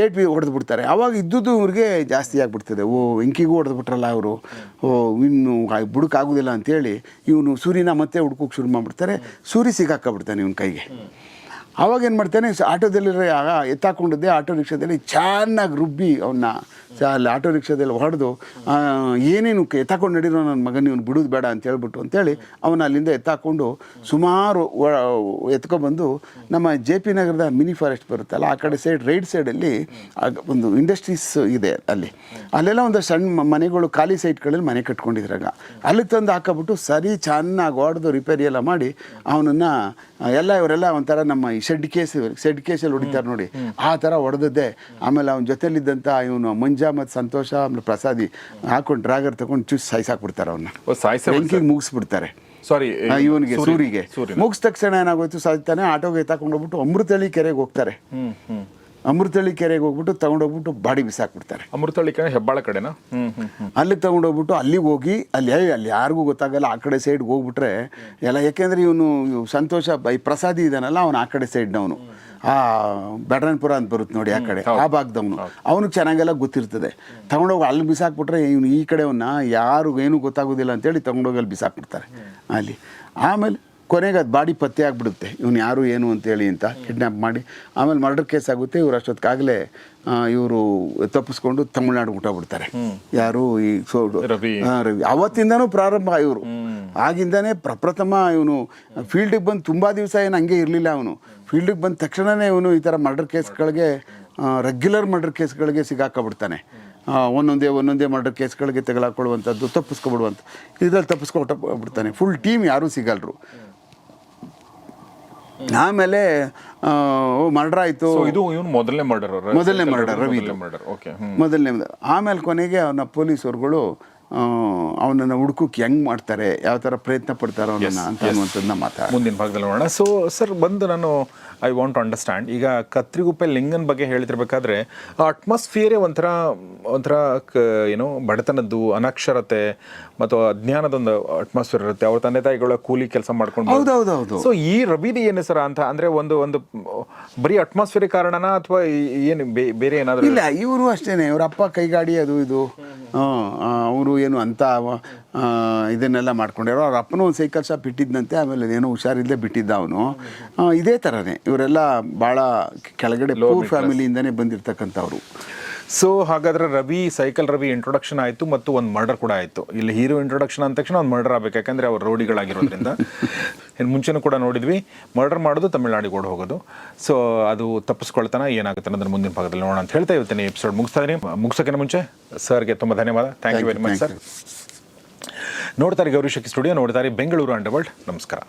ಏಟ್ ಬಿ ಹೊಡೆದು ಬಿಡ್ತಾರೆ. ಅವಾಗ ಇದ್ದುದು ಇವ್ರಿಗೆ ಜಾಸ್ತಿ ಆಗಿಬಿಡ್ತದೆ. ಓ ವೆಂಕಿಗೂ ಹೊಡೆದು ಬಿಟ್ರಲ್ಲ ಅವರು. ಓ ಇನ್ನು ಬುಡಕ್ಕಾಗೋದಿಲ್ಲ ಅಂತೇಳಿ ಇವನು ಸೂರ್ಯನ ಮತ್ತೆ ಹುಡ್ಕೋಕೆ ಶುರು ಮಾಡಿಬಿಡ್ತಾರೆ. ಸೂರಿ ಸಿಗಾಕಬಿಡ್ತಾನೆ ಇವನ ಕೈಗೆ. ಅವಾಗ ಏನು ಮಾಡ್ತಾನೆ ಸ- ಆಟೋದಲ್ಲಿ ಆಗ ಎತ್ತಾಕೊಂಡಿದ್ದೆ ಆಟೋ ರಿಕ್ಷಾದಲ್ಲಿ ಚೆನ್ನಾಗಿ ರುಬ್ಬಿ ಅವನ್ನ ಅಲ್ಲಿ ಆಟೋ ರಿಕ್ಷಾದಲ್ಲಿ ಹೊಡೆದು ಏನೇನು ಎತ್ತಾಕೊಂಡು ನಡೀರೋ ನನ್ನ ಮಗನ ಇವನು ಬಿಡೋದು ಬೇಡ ಅಂತ ಹೇಳ್ಬಿಟ್ಟು ಅಂತೇಳಿ ಅವನ ಅಲ್ಲಿಂದ ಎತ್ತಾಕೊಂಡು ಸುಮಾರು ಎತ್ಕೊಬಂದು ನಮ್ಮ ಜೆ ಪಿ ನಗರದ ಮಿನಿ ಫಾರೆಸ್ಟ್ ಬರುತ್ತಲ್ಲ ಆ ಕಡೆ ಸೈಡ್ ರೈಟ್ ಸೈಡಲ್ಲಿ ಒಂದು ಇಂಡಸ್ಟ್ರೀಸ್ ಇದೆ ಅಲ್ಲಿ. ಅಲ್ಲೆಲ್ಲ ಒಂದು ಸಣ್ಣ ಮನೆಗಳು ಖಾಲಿ ಸೈಟ್ಗಳಲ್ಲಿ ಮನೆ ಕಟ್ಕೊಂಡಿದ್ರಾಗ. ಅಲ್ಲಿ ತಂದು ಹಾಕಬಿಟ್ಟು ಸರಿ ಚೆನ್ನಾಗಿ ಹೊಡೆದು ರಿಪೇರಿ ಎಲ್ಲ ಮಾಡಿ ಅವನನ್ನು ಎಲ್ಲ ಇವರೆಲ್ಲ ಒಂಥರ ನಮ್ಮ ಈ ಶೆಡ್ ಕೇಸ್ ಶೆಡ್ ಕೇಸಲ್ಲಿ ಹೊಡಿತಾರೆ ನೋಡಿ. ಆ ಥರ ಹೊಡೆದದ್ದೆ. ಆಮೇಲೆ ಅವನ ಜೊತೆಲಿದ್ದಂಥ ಇವನು ಮಂಜ ಮತ್ತು ಸಂತೋಷ ಆಮೇಲೆ ಪ್ರಸಾದಿ ಹಾಕೊಂಡು ಡ್ರಾಗರ್ ತಗೊಂಡು ಚುಸ್ ಸಾಯಿಸಾಕ್ಬಿಡ್ತಾರೆ ಅವನ್ನ ಸಾಯ್ಸ ಮುಗಿಸ್ಬಿಡ್ತಾರೆ. ಸಾರಿ ಇವನಿಗೆ ಸೂರಿಗೆ. ಮುಗಿಸ್ ತಕ್ಷಣ ಏನಾಗೋಯ್ತು ಸಾಯ್ತಾನೆ ಆಟೋಗೆ ಎತ್ತಾಕೊಂಡು ಹೋಗ್ಬಿಟ್ಟು ಅಮೃತಹಳ್ಳಿ ಕೆರೆಗೆ ಹೋಗ್ತಾರೆ. ಅಮೃತಹಳ್ಳಿ ಕೆರೆಗೆ ಹೋಗ್ಬಿಟ್ಟು ತಗೊಂಡೋಗ್ಬಿಟ್ಟು ಬಾಡಿ ಬಿಸಾಕ್ಬಿಡ್ತಾರೆ. ಅಮೃತಹಳ್ಳಿ ಕಡೆ ಹೆಬ್ಬಾಳ ಕಡೆನಾ? ಅಲ್ಲಿಗೆ ತಗೊಂಡೋಗ್ಬಿಟ್ಟು ಅಲ್ಲಿಗೆ ಹೋಗಿ ಅಲ್ಲಿ ಅಲ್ಲಿ ಯಾರಿಗೂ ಗೊತ್ತಾಗಲ್ಲ ಆ ಕಡೆ ಸೈಡ್ಗೆ ಹೋಗ್ಬಿಟ್ರೆ ಎಲ್ಲ ಯಾಕೆಂದ್ರೆ ಇವನು ಸಂತೋಷ ಈ ಪ್ರಸಾದಿ ಇದಾನಲ್ಲ ಅವನು ಆ ಕಡೆ ಸೈಡ್ನವನು ಆ ಬೆಡ್ರನ್ಪುರ ಅಂತ ಬರುತ್ತೆ ನೋಡಿ ಆ ಕಡೆ ಆ ಭಾಗದವನು. ಅವನಿಗೆ ಚೆನ್ನಾಗೆಲ್ಲ ಗೊತ್ತಿರ್ತದೆ. ತಗೊಂಡೋಗಿ ಅಲ್ಲಿ ಬಿಸಾಕ್ಬಿಟ್ರೆ ಇವನು ಈ ಕಡೆವನ್ನ ಯಾರು ಏನೂ ಗೊತ್ತಾಗೋದಿಲ್ಲ ಅಂತೇಳಿ ತಗೊಂಡೋಗಿ ಅಲ್ಲಿ ಬಿಸಾಕ್ಬಿಡ್ತಾರೆ. ಅಲ್ಲಿ. ಆಮೇಲೆ ಕೊನೆಗೆ ಅದು ಬಾಡಿ ಪತ್ತೆ ಆಗಿಬಿಡುತ್ತೆ. ಇವನು ಯಾರು ಏನು ಅಂತೇಳಿ ಅಂತ ಕಿಡ್ನ್ಯಾಪ್ ಮಾಡಿ. ಆಮೇಲೆ ಮರ್ಡರ್ ಕೇಸ್ ಆಗುತ್ತೆ ಇವ್ರು ಅಷ್ಟೊತ್ತಿಗಾಗಲೇ ಇವರು ತಪ್ಪಿಸ್ಕೊಂಡು ತಮಿಳ್ನಾಡು ಬಿಡ್ತಾರೆ. ಯಾರು ಈ ಸೋಡು ರವಿ. ಅವತ್ತಿಂದನೂ ಪ್ರಾರಂಭ ಇವರು. ಆಗಿಂದನೇ ಪ್ರಪ್ರಥಮ ಇವನು ಫೀಲ್ಡಿಗೆ ಬಂದು ತುಂಬ ದಿವಸ ಏನು ಹಂಗೆ ಇರಲಿಲ್ಲ ಅವನು. ಫೀಲ್ಡಿಗೆ ಬಂದ ತಕ್ಷಣವೇ ಇವನು ಈ ಥರ ಮರ್ಡರ್ ಕೇಸ್ಗಳಿಗೆ ರೆಗ್ಯುಲರ್ ಮರ್ಡರ್ ಕೇಸ್ಗಳಿಗೆ ಸಿಗಾಕೊಬಿಡ್ತಾನೆ. ಒಂದೊಂದೇ ಒಂದೊಂದೇ ಮರ್ಡರ್ ಕೇಸ್ಗಳಿಗೆ ತಗಲಾಕೊಳ್ಳುವಂಥದ್ದು ತಪ್ಪಿಸ್ಕೊಬಿಡುವಂಥ ಇದ್ರಲ್ಲಿ ತಪ್ಪಿಸ್ಕೊಬಿಟ್ಟ ಬಿಡ್ತಾನೆ ಫುಲ್ ಟೀಮ್ ಯಾರೂ ಸಿಗಲ್ರು. ಆಮೇಲೆ ಮರ್ಡರ್ ಆಯಿತು. ಇದು ಇವನು ಮೊದಲನೇ ಮರ್ಡರ್ ಮೊದಲನೇ ಮರ್ಡರ್ ರವಿ ಮೊದಲನೇ ಆಮೇಲೆ ಕೊನೆಗೆ ಅವನ ಪೊಲೀಸರುಗಳು ಅವನನ್ನು ಹುಡುಕಕ್ಕೆ ಹೆಂಗ್ ಮಾಡ್ತಾರೆ ಯಾವ ಥರ ಪ್ರಯತ್ನ ಪಡ್ತಾರೋ ಅನ್ನೋದನ್ನ ಅಂತ ಅನ್ನುವಂಥದ್ದನ್ನ ಮಾತಾಡ. ಮುಂದಿನ ಭಾಗದಲ್ಲಿ ನೋಡೋಣ. ಸೊ ಸರ್ ಬಂದು ನಾನು ಐ ವಾಂಟ್ ಅಂಡರ್ಸ್ಟ್ಯಾಂಡ್ ಈಗ ಕತ್ರಿಗುಪ್ಪೆ ಲಿಂಗನ್ ಬಗ್ಗೆ ಹೇಳ್ತಿರ್ಬೇಕಾದ್ರೆ ಆ ಅಟ್ಮಾಸ್ಫಿಯರೇ ಒಂಥರ ಒಂಥರ ಕ ಏನು ಬಡತನದ್ದು ಅನಕ್ಷರತೆ ಮತ್ತು ಅಜ್ಞಾನದೊಂದು ಅಟ್ಮಾಸ್ಫಿಯರ್ ಇರುತ್ತೆ. ಅವ್ರ ತಂದೆ ತಾಯಿಗಳ ಕೂಲಿ ಕೆಲಸ ಮಾಡ್ಕೊಂಡು ಹೌದು ಸೊ ಈ ರಬೀದಿ ಏನು ಸರ್ ಅಂತ ಅಂದರೆ ಒಂದು ಒಂದು ಬರೀ ಅಟ್ಮಾಸ್ಫಿಯರ್ ಕಾರಣನಾ ಅಥವಾ ಏನು ಬೇರೆ ಏನಾದರೂ? ಇಲ್ಲ ಇವರು ಅಷ್ಟೇನೆ. ಇವ್ರ ಅಪ್ಪ ಕೈಗಾಡಿ ಅದು ಇದು. ಅವರು ಏನು ಅಂತ ಇದನ್ನೆಲ್ಲ ಮಾಡ್ಕೊಂಡಿರೋ. ಅವ್ರ ಅಪ್ಪನೂ ಒಂದು ಸೈಕಲ್ ಶಾಪ್ ಇಟ್ಟಿದ್ದಂತೆ ಆಮೇಲೆ ಏನೋ ಹುಷಾರಿಲ್ಲದೆ ಬಿಟ್ಟಿದ್ದ ಅವನು. ಇದೇ ಥರನೇ ಇವರೆಲ್ಲ ಭಾಳ ಕೆಳಗಡೆ ಪೂರ್ ಫ್ಯಾಮಿಲಿಯಿಂದನೇ ಬಂದಿರತಕ್ಕಂಥವ್ರು. ಸೊ ಹಾಗಾದ್ರೆ ರವಿ ಸೈಕಲ್ ರವಿ ಇಂಟ್ರೊಡಕ್ಷನ್ ಆಯಿತು ಮತ್ತು ಒಂದು ಮರ್ಡರ್ ಕೂಡ ಆಯಿತು. ಇಲ್ಲಿ ಹೀರೋ ಇಂಟ್ರೊಡಕ್ಷನ್ ಅಂದ ತಕ್ಷಣ ಒಂದು ಮರ್ಡರ್ ಆಗಬೇಕು. ಯಾಕಂದ್ರೆ ಅವ್ರು ರೋಡಿಗಳಾಗಿರೋದ್ರಿಂದ. ಇನ್ನು ಮುಂಚೆನೂ ಕೂಡ ನೋಡಿದ್ವಿ. ಮರ್ಡರ್ ಮಾಡೋದು ತಮಿಳ್ನಾಡಿಗೆ ಓಡ್ ಹೋಗೋದು. ಸೊ ಅದು ತಪ್ಪಿಸ್ಕೊಳ್ತಾನ ಏನಾಗುತ್ತೆ ಅನ್ನೋದ್ರ ಮುಂದಿನ ಭಾಗದಲ್ಲಿ ನೋಡೋಣ ಅಂತ ಹೇಳ್ತಾ ಇವತ್ತಿನ ಎಪಿಸೋಡ್ ಮುಗಿಸ್ತಾ ಇದೀನಿ ಮುಗಿಸೋಕ್ಕಿಂತ ಮುಂಚೆ ಸರ್ಗೆ ತುಂಬ ಧನ್ಯವಾದ. Thank you very much sir ನೋಡ್ತಾರೆ ಗೌರಿಶಕ್ತಿ ಸ್ಟುಡಿಯೋ ನೋಡ್ತಾರೆ ಬೆಂಗಳೂರು ಅಂಡರ್ವರ್ಲ್ಡ್ ನಮಸ್ಕಾರ.